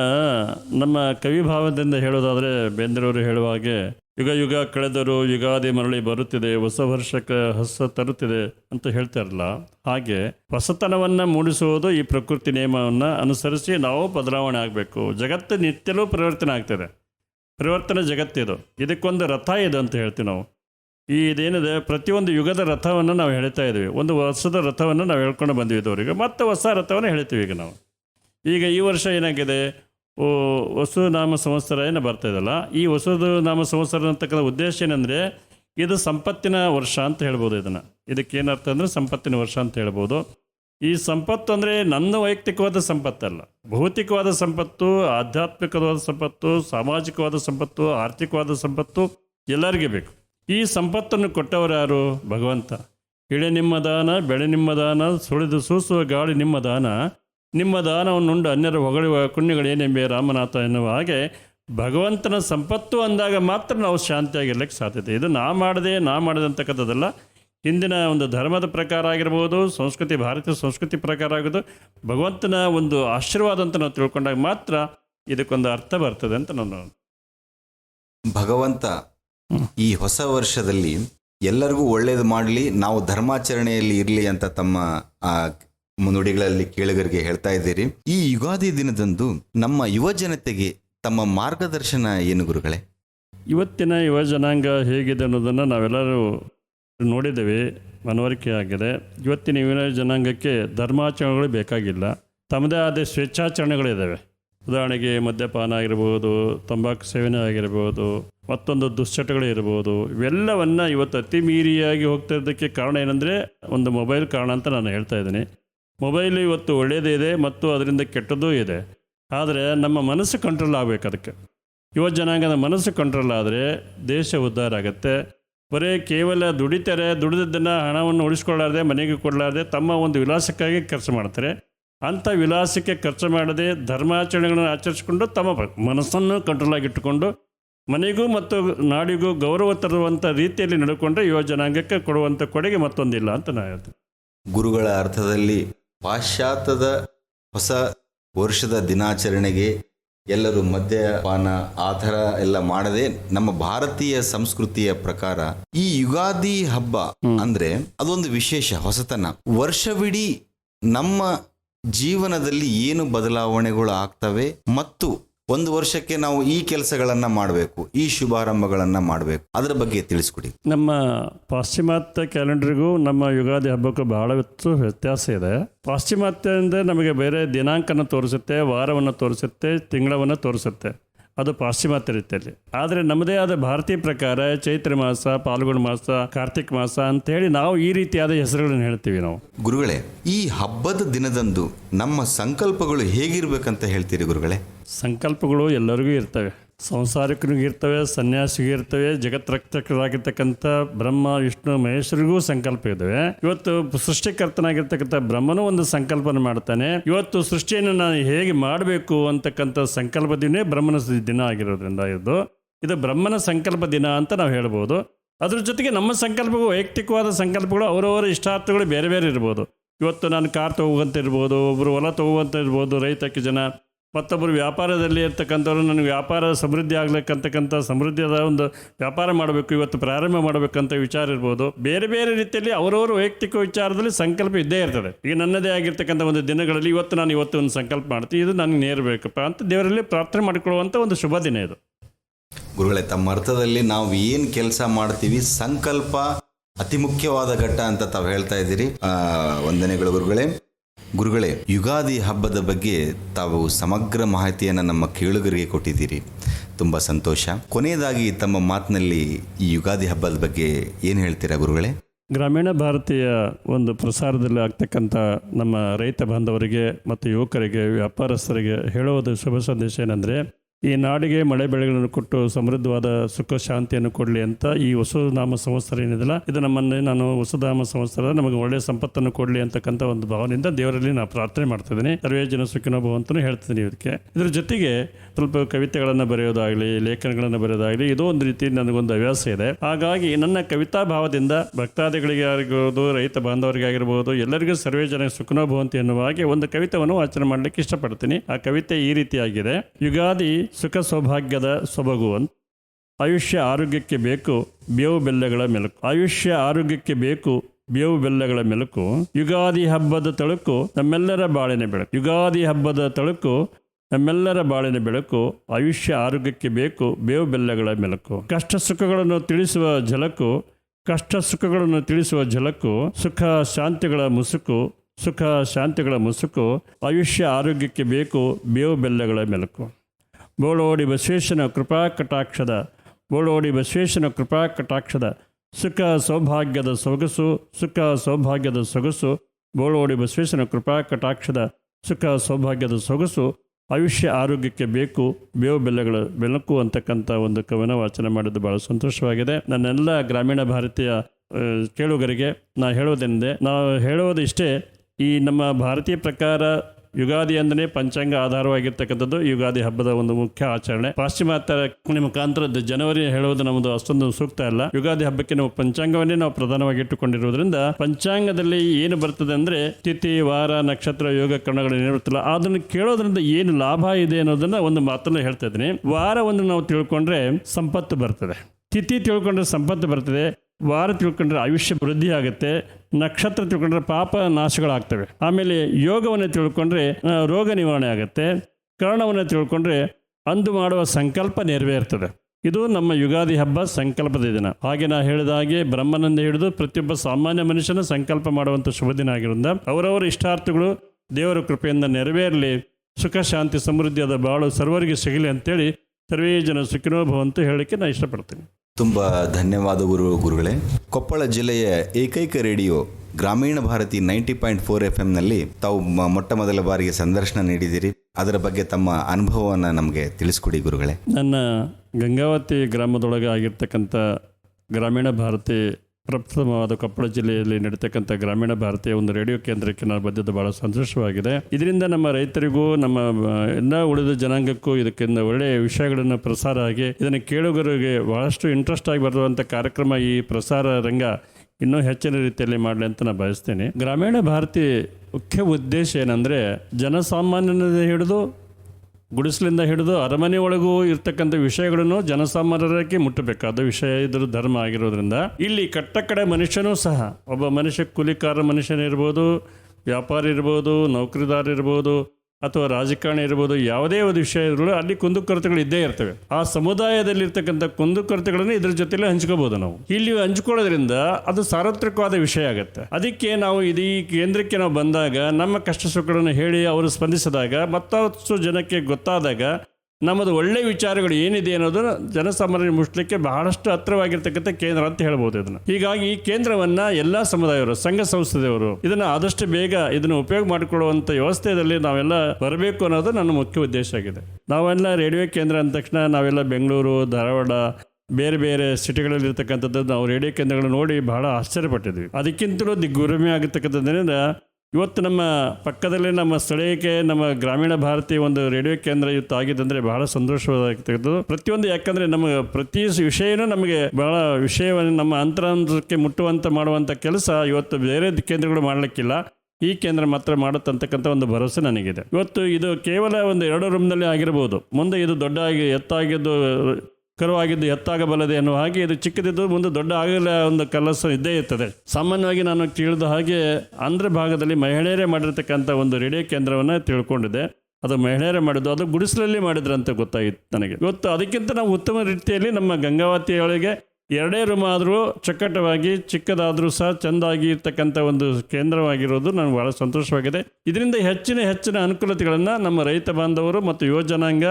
Speaker 3: ನಮ್ಮ ಕವಿ ಭಾವದಿಂದ ಹೇಳೋದಾದ್ರೆ ಬೇಂದ್ರವರು ಹೇಳುವ ಹಾಗೆ, ಯುಗ ಯುಗ ಕಳೆದರು ಯುಗಾದಿ ಮರಳಿ ಬರುತ್ತಿದೆ, ಹೊಸ ವರ್ಷಕ್ಕೆ ಹೊಸ ತರುತ್ತಿದೆ ಅಂತ ಹೇಳ್ತಾರಲ್ಲ. ಹಾಗೆ ಹೊಸತನವನ್ನು ಮೂಡಿಸುವುದು ಈ ಪ್ರಕೃತಿ ನಿಯಮವನ್ನು ಅನುಸರಿಸಿ ನಾವು ಬದಲಾವಣೆ ಆಗಬೇಕು. ಜಗತ್ತು ನಿತ್ಯಲೂ ಪರಿವರ್ತನೆ ಆಗ್ತದೆ. ಪರಿವರ್ತನೆ ಜಗತ್ತಿದು ಇದಕ್ಕೊಂದು ರಥ ಇದೆ ಅಂತ ಹೇಳ್ತೀವಿ ನಾವು. ಈ ಇದೇನಿದೆ, ಪ್ರತಿಯೊಂದು ಯುಗದ ರಥವನ್ನು ನಾವು ಹೇಳ್ತಾ ಇದ್ದೀವಿ. ಒಂದು ವರ್ಷದ ರಥವನ್ನು ನಾವು ಹೇಳ್ಕೊಂಡು ಬಂದ್ವಿ ಇದುವರೆಗೆ ಮತ್ತೆ ಹೊಸ ರಥವನ್ನು ಹೇಳ್ತೀವಿ ಈಗ ನಾವು. ಈಗ ಈ ವರ್ಷ ಏನಾಗಿದೆ? ವಸು ನಾಮ ಸಂವತ್ಸರ ಏನು ಬರ್ತಾ ಈ ಹೊಸದು ನಾಮ ಸಂವತ್ಸರ ಅಂತಕ್ಕಂಥ ಉದ್ದೇಶ ಏನಂದರೆ, ಇದು ಸಂಪತ್ತಿನ ವರ್ಷ ಅಂತ ಹೇಳ್ಬೋದು ಇದನ್ನು. ಇದಕ್ಕೆ ಏನರ್ಥ ಅಂದರೆ ಸಂಪತ್ತಿನ ವರ್ಷ ಅಂತ ಹೇಳ್ಬೋದು. ಈ ಸಂಪತ್ತು ಅಂದರೆ ನನ್ನ ವೈಯಕ್ತಿಕವಾದ ಸಂಪತ್ತಲ್ಲ. ಭೌತಿಕವಾದ ಸಂಪತ್ತು, ಆಧ್ಯಾತ್ಮಿಕವಾದ ಸಂಪತ್ತು, ಸಾಮಾಜಿಕವಾದ ಸಂಪತ್ತು, ಆರ್ಥಿಕವಾದ ಸಂಪತ್ತು ಎಲ್ಲರಿಗೆ ಬೇಕು. ಈ ಸಂಪತ್ತನ್ನು ಕೊಟ್ಟವರು ಯಾರು? ಭಗವಂತ. ಇಳೆ ನಿಮ್ಮ ದಾನ, ಬೆಳೆ ನಿಮ್ಮ ದಾನ, ಸುಳಿದು ಸೂಸುವ ಗಾಳಿ ನಿಮ್ಮ ದಾನ. ನಿಮ್ಮ ದಾನವನ್ನುಂಡು ಅನ್ಯರ ಹೊಗಳುವ ಪುಣ್ಯಗಳೇನೆಂಬೆ ರಾಮನಾಥ ಎನ್ನುವ ಹಾಗೆ ಭಗವಂತನ ಸಂಪತ್ತು ಅಂದಾಗ ಮಾತ್ರ ನಾವು ಶಾಂತಿಯಾಗಿರ್ಲಿಕ್ಕೆ ಸಾಧ್ಯತೆ. ಇದು ನಾ ಮಾಡದೆ ನಾ ಮಾಡದೆ ಅಂತಕ್ಕಂಥದ್ದಲ್ಲ. ಹಿಂದಿನ ಒಂದು ಧರ್ಮದ ಪ್ರಕಾರ ಆಗಿರ್ಬೋದು ಸಂಸ್ಕೃತಿ ಭಾರತೀಯ ಸಂಸ್ಕೃತಿ ಪ್ರಕಾರ ಆಗೋದು ಭಗವಂತನ ಒಂದು ಆಶೀರ್ವಾದ ಅಂತ ನಾವು ತಿಳ್ಕೊಂಡಾಗ ಮಾತ್ರ ಇದಕ್ಕೊಂದು ಅರ್ಥ ಬರ್ತದೆ ಅಂತ ನಾನು
Speaker 2: ಭಗವಂತ ಈ ಹೊಸ ವರ್ಷದಲ್ಲಿ ಎಲ್ಲರಿಗೂ ಒಳ್ಳೇದು ಮಾಡಲಿ ನಾವು ಧರ್ಮಾಚರಣೆಯಲ್ಲಿ ಇರಲಿ ಅಂತ ತಮ್ಮ ನುಡಿಗಳಲ್ಲಿ ಕೇಳುಗರಿಗೆ ಹೇಳ್ತಾ ಇದ್ದೀರಿ. ಈ ಯುಗಾದಿ ದಿನದಂದು ನಮ್ಮ ಯುವ ಜನತೆಗೆ ತಮ್ಮ ಮಾರ್ಗದರ್ಶನ ಏನು ಗುರುಗಳೇ?
Speaker 3: ಇವತ್ತಿನ ಯುವ ಜನಾಂಗ ಹೇಗಿದೆ ಅನ್ನೋದನ್ನು ನಾವೆಲ್ಲರೂ ನೋಡಿದ್ದೇವೆ, ಮನವರಿಕೆ ಆಗಿದೆ. ಇವತ್ತಿನ ಯುವ ಜನಾಂಗಕ್ಕೆ ಧರ್ಮಾಚರಣೆಗಳು ಬೇಕಾಗಿಲ್ಲ. ತಮ್ಮದೇ ಆದ ಸ್ವೇಚ್ಛಾಚರಣೆಗಳಿದ್ದಾವೆ ಉದಾಹರಣೆಗೆ ಮದ್ಯಪಾನ ಆಗಿರ್ಬೋದು, ತಂಬಾಕು ಸೇವನೆ ಆಗಿರ್ಬೋದು, ಮತ್ತೊಂದು ದುಶ್ಚಟಗಳು ಇರ್ಬೋದು, ಇವೆಲ್ಲವನ್ನು ಇವತ್ತು ಅತಿ ಮೀರಿಯಾಗಿ ಇದ್ದಕ್ಕೆ ಕಾರಣ ಏನಂದರೆ ಒಂದು ಮೊಬೈಲ್ ಕಾರಣ ಅಂತ ನಾನು ಹೇಳ್ತಾ ಇದ್ದೀನಿ. ಮೊಬೈಲ್ ಇವತ್ತು ಒಳ್ಳೆಯದೇ ಇದೆ ಮತ್ತು ಅದರಿಂದ ಕೆಟ್ಟದ್ದೂ ಇದೆ. ಆದರೆ ನಮ್ಮ ಮನಸ್ಸು ಕಂಟ್ರೋಲ್ ಆಗಬೇಕು ಅದಕ್ಕೆ. ಯುವ ಜನಾಂಗದ ಮನಸ್ಸು ಕಂಟ್ರೋಲ್ ಆದರೆ ದೇಶ ಉದ್ಧಾರ ಆಗುತ್ತೆ. ಬರೀ ಕೇವಲ ದುಡಿತಾರೆ, ದುಡಿದದ್ದನ್ನು ಹಣವನ್ನು ಉಳಿಸ್ಕೊಳ್ಳಾರ್ದೆ, ಮನೆಗೆ ಕೊಡಲಾರ್ದೆ, ತಮ್ಮ ಒಂದು ವಿಲಾಸಕ್ಕಾಗಿ ಖರ್ಚು ಮಾಡ್ತಾರೆ. ಅಂಥ ವಿಲಾಸಕ್ಕೆ ಖರ್ಚು ಮಾಡದೆ ಧರ್ಮಾಚರಣೆಗಳನ್ನು ಆಚರಿಸಿಕೊಂಡು ತಮ್ಮ ಮನಸ್ಸನ್ನು ಕಂಟ್ರೋಲ್ ಆಗಿಟ್ಟುಕೊಂಡು ಮನೆಗೂ ಮತ್ತು ನಾಡಿಗೂ ಗೌರವ ತರುವಂಥ ರೀತಿಯಲ್ಲಿ ನಡ್ಕೊಂಡ್ರೆ ಯುವ ಜನಾಂಗಕ್ಕೆ ಕೊಡುವಂಥ ಕೊಡುಗೆ ಮತ್ತೊಂದಿಲ್ಲ ಅಂತ ನಾನು ಹೇಳ್ತೀನಿ.
Speaker 2: ಗುರುಗಳ ಅರ್ಥದಲ್ಲಿ ಪಾಶ್ಚಾತ್ಯದ ಹೊಸ ವರ್ಷದ ದಿನಾಚರಣೆಗೆ ಎಲ್ಲರೂ ಮದ್ಯಪಾನ ಆ ಥರ ಎಲ್ಲ ಮಾಡದೆ ನಮ್ಮ ಭಾರತೀಯ ಸಂಸ್ಕೃತಿಯ ಪ್ರಕಾರ ಈ ಯುಗಾದಿ ಹಬ್ಬ ಅಂದ್ರೆ ಅದೊಂದು ವಿಶೇಷ ಹೊಸತನ. ವರ್ಷವಿಡೀ ನಮ್ಮ ಜೀವನದಲ್ಲಿ ಏನು ಬದಲಾವಣೆಗಳು ಆಗ್ತವೆ ಮತ್ತು ಒಂದು ವರ್ಷಕ್ಕೆ ನಾವು ಈ ಕೆಲಸಗಳನ್ನ ಮಾಡಬೇಕು ಈ ಶುಭಾರಂಭಗಳನ್ನ ಮಾಡಬೇಕು. ಅದರ ಬಗ್ಗೆ ತಿಳಿಸ್ಕೊಡಿ.
Speaker 3: ನಮ್ಮ ಪಾಶ್ಚಿಮಾತ್ಯ ಕ್ಯಾಲೆಂಡರ್ಗೂ ನಮ್ಮ ಯುಗಾದಿ ಹಬ್ಬಕ್ಕೂ ಬಹಳ ವ್ಯತ್ಯಾಸ ವ್ಯತ್ಯಾಸ ಇದೆ. ಪಾಶ್ಚಿಮಾತ್ಯ ಅಂದರೆ ನಮಗೆ ಬೇರೆ ದಿನಾಂಕನ ತೋರಿಸುತ್ತೆ ವಾರವನ್ನು ತೋರಿಸುತ್ತೆ ತಿಂಗಳವನ್ನು ತೋರಿಸುತ್ತೆ. ಅದು ಪಾಶ್ಚಿಮಾತ್ಯ ರೀತಿಯಲ್ಲಿ. ಆದರೆ ನಮ್ಮದೇ ಆದ ಭಾರತೀಯ ಪ್ರಕಾರ ಚೈತ್ರ ಮಾಸ ಪಾಲ್ಗುಣ ಮಾಸ ಕಾರ್ತಿಕ್ ಮಾಸ ಅಂತ ಹೇಳಿ ನಾವು ಈ ರೀತಿಯಾದ ಹೆಸರುಗಳನ್ನು ಹೇಳ್ತೀವಿ ನಾವು.
Speaker 2: ಗುರುಗಳೇ ಈ ಹಬ್ಬದ ದಿನದಂದು ನಮ್ಮ ಸಂಕಲ್ಪಗಳು ಹೇಗಿರ್ಬೇಕಂತ ಹೇಳ್ತೀರಿ ಗುರುಗಳೇ?
Speaker 3: ಸಂಕಲ್ಪಗಳು ಎಲ್ಲರಿಗೂ ಇರ್ತವೆ. ಸಂಸಾರಿಕನಿಗೂ ಇರ್ತವೆ, ಸನ್ಯಾಸಿಗೂ ಇರ್ತವೆ ಜಗತ್ ರಕ್ತಕರಾಗಿರ್ತಕ್ಕಂಥ ಬ್ರಹ್ಮ, ವಿಷ್ಣು, ಮಹೇಶ್ವರಿಗೂ ಸಂಕಲ್ಪ ಇದ್ದಾವೆ ಇವತ್ತು ಸೃಷ್ಟಿಕರ್ತನಾಗಿರ್ತಕ್ಕಂಥ ಬ್ರಹ್ಮನೂ ಒಂದು ಸಂಕಲ್ಪನ ಮಾಡ್ತಾನೆ. ಇವತ್ತು ಸೃಷ್ಟಿಯನ್ನು ನಾನು ಹೇಗೆ ಮಾಡಬೇಕು ಅಂತಕ್ಕಂಥ ಸಂಕಲ್ಪ ದಿನೇ ಬ್ರಹ್ಮನ ದಿನ ಆಗಿರೋದ್ರಿಂದ ಇದು. ಇದು ಬ್ರಹ್ಮನ ಸಂಕಲ್ಪ ದಿನ ಅಂತ ನಾವು ಹೇಳ್ಬೋದು. ಅದ್ರ ಜೊತೆಗೆ ನಮ್ಮ ಸಂಕಲ್ಪಗಳು ವೈಯಕ್ತಿಕವಾದ ಸಂಕಲ್ಪಗಳು, ಅವರವರ ಇಷ್ಟಾರ್ಥಗಳು ಬೇರೆ ಬೇರೆ ಇರ್ಬೋದು. ಇವತ್ತು ನಾನು ಕಾರ್ ತಗೋಂತ ಇರ್ಬೋದು ಒಬ್ಬರು ಹೊಲ ತಗೋಂತ ಇರ್ಬೋದು ರೈತಕ್ಕೆ ಜನ. ಮತ್ತೊಬ್ಬರು ವ್ಯಾಪಾರದಲ್ಲಿ ಇರ್ತಕ್ಕಂಥವ್ರು, ನನಗೆ ವ್ಯಾಪಾರ ಸಮೃದ್ಧಿ ಆಗ್ಲಿಕ್ಕಂತಕ್ಕಂಥ ಸಮೃದ್ಧಿಯಾದ ಒಂದು ವ್ಯಾಪಾರ ಮಾಡಬೇಕು, ಇವತ್ತು ಪ್ರಾರಂಭ ಮಾಡಬೇಕಂತ ವಿಚಾರ ಇರ್ಬೋದು. ಬೇರೆ ಬೇರೆ ರೀತಿಯಲ್ಲಿ ಅವರವರ ವೈಯಕ್ತಿಕ ವಿಚಾರದಲ್ಲಿ ಸಂಕಲ್ಪ ಇದ್ದೇ ಇರ್ತದೆ. ಈಗ ನನ್ನದೇ ಆಗಿರ್ತಕ್ಕಂಥ ಒಂದು ದಿನಗಳಲ್ಲಿ ಇವತ್ತು ನಾನು ಇವತ್ತು ಒಂದು ಸಂಕಲ್ಪ ಮಾಡ್ತೀನಿ, ಇದು ನನಗೆ ನೇರಬೇಕಪ್ಪ ಅಂತ ದೇವರಲ್ಲಿ ಪ್ರಾರ್ಥನೆ ಮಾಡಿಕೊಳ್ಳುವಂಥ ಒಂದು ಶುಭ ದಿನ ಇದು.
Speaker 2: ಗುರುಗಳೇ, ತಮ್ಮ ಅರ್ಥದಲ್ಲಿ ನಾವು ಏನು ಕೆಲಸ ಮಾಡ್ತೀವಿ, ಸಂಕಲ್ಪ ಅತಿ ಮುಖ್ಯವಾದ ಘಟ್ಟ ಅಂತ ತಾವು ಹೇಳ್ತಾ ಇದ್ದೀರಿ. ವಂದನೆಗಳು ಗುರುಗಳೇ. ಗುರುಗಳೇ, ಯುಗಾದಿ ಹಬ್ಬದ ಬಗ್ಗೆ ತಾವು ಸಮಗ್ರ ಮಾಹಿತಿಯನ್ನು ನಮ್ಮ ಕೇಳುಗರಿಗೆ ಕೊಟ್ಟಿದ್ದೀರಿ. ತುಂಬ ಸಂತೋಷ. ಕೊನೆಯದಾಗಿ ತಮ್ಮ ಮಾತಿನಲ್ಲಿ ಈ ಯುಗಾದಿ ಹಬ್ಬದ ಬಗ್ಗೆ ಏನು ಹೇಳ್ತೀರಾ ಗುರುಗಳೇ?
Speaker 3: ಗ್ರಾಮೀಣ ಭಾರತೀಯ ಒಂದು ಪ್ರಸಾರದಲ್ಲಿ ಆಗ್ತಕ್ಕಂಥ ನಮ್ಮ ರೈತ ಬಾಂಧವರಿಗೆ ಮತ್ತು ಯುವಕರಿಗೆ, ವ್ಯಾಪಾರಸ್ಥರಿಗೆ ಹೇಳುವುದು ಶುಭ ಸಂದೇಶ ಏನಂದರೆ ಈ ನಾಡಿಗೆ ಮಳೆ ಬೆಳೆಗಳನ್ನು ಕೊಟ್ಟು ಸಮೃದ್ಧವಾದ ಸುಖ ಶಾಂತಿಯನ್ನು ಕೊಡಲಿ ಅಂತ ಈ ವಸುನಾಮ ಸಂವತ್ಸರ ಏನಿದೆಲ್ಲ ಇದು ನಮ್ಮನ್ನೇ ನಾನು ವಸುಧಾಮ ಸಂವತ್ಸರ, ನಮಗೆ ಒಳ್ಳೆಯ ಸಂಪತ್ತನ್ನು ಕೊಡಲಿ ಅಂತಕ್ಕಂಥ ಒಂದು ಭಾವನೆಯಿಂದ ದೇವರಲ್ಲಿ ನಾನು ಪ್ರಾರ್ಥನೆ ಮಾಡ್ತಿದ್ದೀನಿ ಸರ್ವೇ ಜನ ಸುಖಿನೋಭವ ಭವಂತನು ಹೇಳ್ತಿದ್ದೀನಿ ಇದಕ್ಕೆ. ಇದರ ಜೊತೆಗೆ ಸ್ವಲ್ಪ ಕವಿತೆಗಳನ್ನು ಬರೆಯೋದಾಗಲಿ, ಲೇಖನಗಳನ್ನು ಬರೆಯೋದಾಗಲಿ, ಇದು ಒಂದು ರೀತಿ ನನಗೊಂದು ಹವ್ಯಾಸ ಇದೆ. ಹಾಗಾಗಿ ನನ್ನ ಕವಿತಾ ಭಾವದಿಂದ ಭಕ್ತಾದಿಗಳಿಗೆ ಆಗಿರ್ಬೋದು, ರೈತ ಬಾಂಧವರಿಗೆ ಆಗಿರ್ಬೋದು, ಎಲ್ಲರಿಗೂ ಸರ್ವೇ ಜನ ಸುಖನೋ ಭವಂತಿ ಎನ್ನುವ ಹಾಗೆ ಒಂದು ಕವಿತವನ್ನು ಆಚರಣೆ ಮಾಡಲಿಕ್ಕೆ ಇಷ್ಟಪಡ್ತೀನಿ. ಆ ಕವಿತೆ ಈ ರೀತಿಯಾಗಿದೆ. ಯುಗಾದಿ ಸುಖ ಸೌಭಾಗ್ಯದ ಸೊಬಗು ಅಂತ ಆಯುಷ್ಯ ಆರೋಗ್ಯಕ್ಕೆ ಬೇಕು ಬೇವು ಬೆಲ್ಲಗಳ ಮೆಲುಕು. ಆಯುಷ್ಯ ಆರೋಗ್ಯಕ್ಕೆ ಬೇಕು ಬೇವು ಬೆಲ್ಲಗಳ ಮೆಲುಕು. ಯುಗಾದಿ ಹಬ್ಬದ ತಳುಕು ನಮ್ಮೆಲ್ಲರ ಬಾಳಿನ ಬೆಳಕು. ಯುಗಾದಿ ಹಬ್ಬದ ತಳುಕು ನಮ್ಮೆಲ್ಲರ ಬಾಳಿನ ಬೆಳಕು. ಆಯುಷ್ಯ ಆರೋಗ್ಯಕ್ಕೆ ಬೇಕು ಬೇವು ಬೆಲ್ಲಗಳ ಮೆಲುಕು. ಕಷ್ಟ ಸುಖಗಳನ್ನು ತಿಳಿಸುವ ಝಲಕು, ಕಷ್ಟ ಸುಖಗಳನ್ನು ತಿಳಿಸುವ ಝಲಕು. ಸುಖ ಶಾಂತಿಗಳ ಮುಸುಕು, ಸುಖ ಶಾಂತಿಗಳ ಮುಸುಕು. ಆಯುಷ್ಯ ಆರೋಗ್ಯಕ್ಕೆ ಬೇಕು ಬೇವು ಬೆಲ್ಲಗಳ ಮೆಲುಕು. ಬೋಳೋಡಿ ಬಸವೇಶ್ವರನ ಕೃಪಾ ಕಟಾಕ್ಷದ, ಬೋಳೋಡಿ ಬಸವೇಶ್ವರನ ಕೃಪಾ ಕಟಾಕ್ಷದ, ಸುಖ ಸೌಭಾಗ್ಯದ ಸೊಗಸು, ಸುಖ ಸೌಭಾಗ್ಯದ ಸೊಗಸು, ಬೋಳೋಡಿ ಬಸವೇಶ್ವರನ ಕೃಪಾ ಕಟಾಕ್ಷದ, ಸುಖ ಸೌಭಾಗ್ಯದ ಸೊಗಸು, ಆಯುಷ್ಯ ಆರೋಗ್ಯಕ್ಕೆ ಬೇಕು, ಬೇವು ಬೆಲ್ಲಗಳ ಬೆಳಕು ಅಂತಕ್ಕಂಥ ಒಂದು ಕವನ ವಾಚನ ಮಾಡಿದ್ದು ಭಾಳ ಸಂತೋಷವಾಗಿದೆ. ನನ್ನೆಲ್ಲ ಗ್ರಾಮೀಣ ಭಾರತೀಯ ಕೇಳುಗರಿಗೆ ನಾ ಹೇಳೋದೆಂದೆ ನಾವು ಹೇಳೋದು ಇಷ್ಟೇ ಈ ನಮ್ಮ ಭಾರತೀಯ ಪ್ರಕಾರ ಯುಗಾದಿ ಅಂದ್ರೆ ಪಂಚಾಂಗ ಆಧಾರವಾಗಿರ್ತಕ್ಕಂಥದ್ದು ಯುಗಾದಿ ಹಬ್ಬದ ಒಂದು ಮುಖ್ಯ ಆಚರಣೆ. ಪಾಶ್ಚಿಮಾತ್ಯ ಮುಖಾಂತರ ಜನವರಿ ಹೇಳುವುದು ನಮ್ಮದು ಅಷ್ಟೊಂದು ಸೂಕ್ತ ಅಲ್ಲ. ಯುಗಾದಿ ಹಬ್ಬಕ್ಕೆ ನಾವು ಪಂಚಾಂಗವನ್ನೇ ನಾವು ಪ್ರಧಾನವಾಗಿ ಇಟ್ಟುಕೊಂಡಿರುವುದರಿಂದ ಪಂಚಾಂಗದಲ್ಲಿ ಏನು ಬರ್ತದೆ ಅಂದ್ರೆ ತಿಥಿ, ವಾರ, ನಕ್ಷತ್ರ, ಯೋಗ ಕರಣಗಳು ಏನಿರುತ್ತಲ್ಲ, ಅದನ್ನು ಕೇಳೋದ್ರಿಂದ ಏನು ಲಾಭ ಇದೆ ಅನ್ನೋದನ್ನ ಒಂದು ಮಾತನ್ನು ಹೇಳ್ತಾ ಇದ್ದೀನಿ. ವಾರವನ್ನು ನಾವು ತಿಳ್ಕೊಂಡ್ರೆ ಸಂಪತ್ತು ಬರ್ತದೆ. ತಿಥಿ ತಿಳ್ಕೊಂಡ್ರೆ ಸಂಪತ್ತು ಬರ್ತದೆ. ವಾರ ತಿಳ್ಕೊಂಡ್ರೆ ಆಯುಷ್ಯ ವೃದ್ಧಿ ಆಗುತ್ತೆ, ನಕ್ಷತ್ರ ತಿಳ್ಕೊಂಡ್ರೆ ಪಾಪ ನಾಶಗಳಾಗ್ತವೆ. ಆಮೇಲೆ ಯೋಗವನ್ನು ತಿಳ್ಕೊಂಡ್ರೆ ರೋಗ ನಿವಾರಣೆ ಆಗುತ್ತೆ. ಕರ್ಣವನ್ನು ತಿಳ್ಕೊಂಡ್ರೆ ಅಂದು ಮಾಡುವ ಸಂಕಲ್ಪ ನೆರವೇರ್ತದೆ. ಇದು ನಮ್ಮ ಯುಗಾದಿ ಹಬ್ಬ ಸಂಕಲ್ಪದ ದಿನ. ಹಾಗೆ ನಾ ಹೇಳಿದ ಹಾಗೆ ಬ್ರಹ್ಮನಿಂದ ಹಿಡಿದು ಪ್ರತಿಯೊಬ್ಬ ಸಾಮಾನ್ಯ ಮನುಷ್ಯನ ಸಂಕಲ್ಪ ಮಾಡುವಂಥ ಶುಭ ದಿನ ಆಗಿರೋದ್ರಿಂದ ಅವರವರ ಇಷ್ಟಾರ್ಥಗಳು ದೇವರ ಕೃಪೆಯಿಂದ ನೆರವೇರಲಿ, ಸುಖ, ಶಾಂತಿ ಸಮೃದ್ಧಿಯಾದ ಬಾಳು ಸರ್ವರಿಗೆ ಸಿಗಲಿ ಅಂತೇಳಿ ಸರ್ವೇ ಜನ ಸುಖಿನೋಭವಂತೂ ಹೇಳಲಿಕ್ಕೆ ನಾನು ಇಷ್ಟಪಡ್ತೀನಿ.
Speaker 2: ತುಂಬ ಧನ್ಯವಾದ ಗುರು ಗುರುಗಳೇ. ಕೊಪ್ಪಳ ಜಿಲ್ಲೆಯ ಏಕೈಕ radio Gramina Bharati ninety point four F ಎಂನಲ್ಲಿ ತಾವು ಮೊಟ್ಟ ಮೊದಲ ಬಾರಿಗೆ ಸಂದರ್ಶನ ನೀಡಿದ್ದೀರಿ. ಅದರ ಬಗ್ಗೆ ತಮ್ಮ ಅನುಭವವನ್ನು ನಮಗೆ ತಿಳಿಸ್ಕೊಡಿ ಗುರುಗಳೇ.
Speaker 3: ನನ್ನ ಗಂಗಾವತಿ ಗ್ರಾಮದೊಳಗೆ ಆಗಿರ್ತಕ್ಕಂಥ ಗ್ರಾಮೀಣ ಭಾರತಿ ಪ್ರಪ್ರಥಮವಾದ ಕೊಪ್ಪಳ ಜಿಲ್ಲೆಯಲ್ಲಿ ನಡೀತಕ್ಕಂಥ ಗ್ರಾಮೀಣ ಭಾರತೀಯ ಒಂದು ರೇಡಿಯೋ ಕೇಂದ್ರಕ್ಕೆ ನಾನು ಬಂದಿದ್ದು ಬಹಳ ಸಂತೋಷವಾಗಿದೆ. ಇದರಿಂದ ನಮ್ಮ ರೈತರಿಗೂ, ನಮ್ಮ, ಎಲ್ಲ ಉಳಿದ ಜನಾಂಗಕ್ಕೂ ಇದಕ್ಕಿಂತ ಒಳ್ಳೆಯ ವಿಷಯಗಳನ್ನು ಪ್ರಸಾರ ಆಗಿ, ಇದನ್ನು ಕೇಳುಗರಿಗೆ ಬಹಳಷ್ಟು ಇಂಟ್ರೆಸ್ಟ್ ಆಗಿ ಬರುವಂಥ ಕಾರ್ಯಕ್ರಮ ಈ ಪ್ರಸಾರ ರಂಗ ಇನ್ನೂ ಹೆಚ್ಚಿನ ರೀತಿಯಲ್ಲಿ ಮಾಡಲಿ ಅಂತ ನಾನು ಬಯಸ್ತೇನೆ. ಗ್ರಾಮೀಣ ಭಾರತಿ ಮುಖ್ಯ ಉದ್ದೇಶ ಏನಂದರೆ ಜನಸಾಮಾನ್ಯನ ಹಿಡಿದು ಗುಡಿಸಲಿಂದ ಹಿಡಿದು ಅರಮನೆ ಒಳಗೂ ಇರ್ತಕ್ಕಂಥ ವಿಷಯಗಳನ್ನು ಜನಸಾಮಾನ್ಯರಕ್ಕೆ ಮುಟ್ಟಬೇಕಾದ ವಿಷಯ ಇದ್ರ ಧರ್ಮ ಆಗಿರೋದ್ರಿಂದ ಇಲ್ಲಿ ಕಟ್ಟ ಕಡೆ ಮನುಷ್ಯನೂ ಸಹ, ಒಬ್ಬ ಮನುಷ್ಯ ಕೂಲಿಕಾರ ಮನುಷ್ಯನಿರ್ಬೋದು, ವ್ಯಾಪಾರಿ ಇರ್ಬೋದು, ನೌಕರಿದಾರ ಇರ್ಬೋದು ಅಥವಾ ರಾಜಕಾರಣಿ ಇರ್ಬೋದು, ಯಾವುದೇ ಒಂದು ವಿಷಯ ಇದ್ರೂ ಅಲ್ಲಿ ಕುಂದುಕೊರತೆಗಳು ಇದ್ದೇ ಇರ್ತವೆ. ಆ ಸಮುದಾಯದಲ್ಲಿರ್ತಕ್ಕಂಥ ಕುಂದುಕೊರತೆಗಳನ್ನು ಇದ್ರ ಜೊತೆಲೆ ಹಂಚ್ಕೋಬಹುದು ನಾವು. ಇಲ್ಲಿ ಹಂಚ್ಕೊಳ್ಳೋದ್ರಿಂದ ಅದು ಸಾರ್ವತ್ರಿಕವಾದ ವಿಷಯ ಆಗುತ್ತೆ. ಅದಕ್ಕೆ ನಾವು ಇದೀ ಕೇಂದ್ರಕ್ಕೆ ನಾವು ಬಂದಾಗ, ನಮ್ಮ ಕಷ್ಟ ಸುಖಗಳನ್ನು ಹೇಳಿ ಅವರು ಸ್ಪಂದಿಸಿದಾಗ, ಮತ್ತಷ್ಟು ಜನಕ್ಕೆ ಗೊತ್ತಾದಾಗ ನಮ್ಮದು ಒಳ್ಳೆ ವಿಚಾರಗಳು ಏನಿದೆ ಅನ್ನೋದನ್ನ ಜನಸಾಮಾನ್ಯ ಮುಟ್ಲಿಕ್ಕೆ ಬಹಳಷ್ಟು ಹತ್ತಿರವಾಗಿರ್ತಕ್ಕಂಥ ಕೇಂದ್ರ ಅಂತ ಹೇಳ್ಬೋದು ಇದನ್ನು. ಹೀಗಾಗಿ ಈ ಕೇಂದ್ರವನ್ನ ಎಲ್ಲಾ ಸಮುದಾಯವರು, ಸಂಘ ಸಂಸ್ಥೆಯವರು ಇದನ್ನ ಆದಷ್ಟು ಬೇಗ ಇದನ್ನು ಉಪಯೋಗ ಮಾಡಿಕೊಳ್ಳುವಂತ ವ್ಯವಸ್ಥೆಯಲ್ಲಿ ನಾವೆಲ್ಲ ಬರಬೇಕು ಅನ್ನೋದು ನನ್ನ ಮುಖ್ಯ ಉದ್ದೇಶ ಆಗಿದೆ. ನಾವೆಲ್ಲ ರೇಡಿಯೋ ಕೇಂದ್ರ ಅಂದ ತಕ್ಷಣ ನಾವೆಲ್ಲ ಬೆಂಗಳೂರು, ಧಾರವಾಡ, ಬೇರೆ ಬೇರೆ ಸಿಟಿಗಳಲ್ಲಿ ಇರ್ತಕ್ಕಂಥದ್ದು ನಾವು ರೇಡಿಯೋ ಕೇಂದ್ರಗಳು ನೋಡಿ ಬಹಳ ಆಶ್ಚರ್ಯಪಟ್ಟಿದ್ವಿ. ಅದಕ್ಕಿಂತಲೂ ದಿಗ್ಗುರುಮೆ ಆಗಿರ್ತಕ್ಕಂಥದ್ರಿಂದ ಇವತ್ತು ನಮ್ಮ ಪಕ್ಕದಲ್ಲೇ ನಮ್ಮ ಸ್ಥಳೀಯಕ್ಕೆ ನಮ್ಮ ಗ್ರಾಮೀಣ ಭಾರತೀಯ ಒಂದು ರೇಡಿಯೋ ಕೇಂದ್ರ ಇವತ್ತು ಆಗಿದೆ ಅಂದರೆ ಬಹಳ ಸಂತೋಷವಾಗಿರ್ತಕ್ಕಂಥದ್ದು. ಪ್ರತಿಯೊಂದು ಯಾಕಂದರೆ ನಮಗೆ ಪ್ರತಿ ವಿಷಯನೂ ನಮಗೆ ಬಹಳ ವಿಷಯವನ್ನು ನಮ್ಮ ಅಂತರಾಂತರಕ್ಕೆ ಮುಟ್ಟುವಂತ ಮಾಡುವಂಥ ಕೆಲಸ ಇವತ್ತು ಬೇರೆ ಕೇಂದ್ರಗಳು ಮಾಡಲಿಕ್ಕಿಲ್ಲ. ಈ ಕೇಂದ್ರ ಮಾತ್ರ ಮಾಡುತ್ತಂತಕ್ಕಂಥ ಒಂದು ಭರವಸೆ ನನಗಿದೆ. ಇವತ್ತು ಇದು ಕೇವಲ ಒಂದು ಎರಡು ರೂಮ್ನಲ್ಲಿ ಆಗಿರಬಹುದು ಮುಂದೆ ಇದು ದೊಡ್ಡ ಆಗಿ ಎತ್ತಾಗಿದ್ದು ಕರುವಾಗಿದ್ದು ಎತ್ತಾಗಬಲ್ಲದೆ ಎನ್ನುವ ಹಾಗೆ ಇದು ಚಿಕ್ಕದಿದ್ದು ಮುಂದೆ ದೊಡ್ಡ ಆಗಲ ಒಂದು ಕಲಸು ಇದ್ದೇ ಇರ್ತದೆ. ಸಾಮಾನ್ಯವಾಗಿ ನಾನು ತಿಳಿದ ಹಾಗೆ ಆಂಧ್ರ ಭಾಗದಲ್ಲಿ ಮಹಿಳೆಯರೇ ಮಾಡಿರ್ತಕ್ಕಂಥ ಒಂದು ರೇಡಿಯೋ ಕೇಂದ್ರವನ್ನು ತಿಳ್ಕೊಂಡಿದೆ ಅದು ಮಹಿಳೆಯರೇ ಮಾಡಿದ್ದು, ಅದು ಗುಡಿಸಲಲ್ಲಿ ಅಂತ ಗೊತ್ತಾಗಿತ್ತು ನನಗೆ. ಇವತ್ತು ಅದಕ್ಕಿಂತ ನಾವು ಉತ್ತಮ ರೀತಿಯಲ್ಲಿ ನಮ್ಮ ಗಂಗಾವತಿಯೊಳಗೆ ಎರಡೇ ರೂಮ್ ಆದರೂ ಚಕ್ಕಟವಾಗಿ ಚಿಕ್ಕದಾದರೂ ಸಹ ಚೆಂದಾಗಿ ಇರ್ತಕ್ಕಂಥ ಒಂದು ಕೇಂದ್ರವಾಗಿರೋದು ನನಗೆ ಬಹಳ ಸಂತೋಷವಾಗಿದೆ. ಇದರಿಂದ ಹೆಚ್ಚಿನ ಹೆಚ್ಚಿನ ಅನುಕೂಲತೆಗಳನ್ನು ನಮ್ಮ ರೈತ ಬಾಂಧವರು ಮತ್ತು ಯುವ ಜನಾಂಗ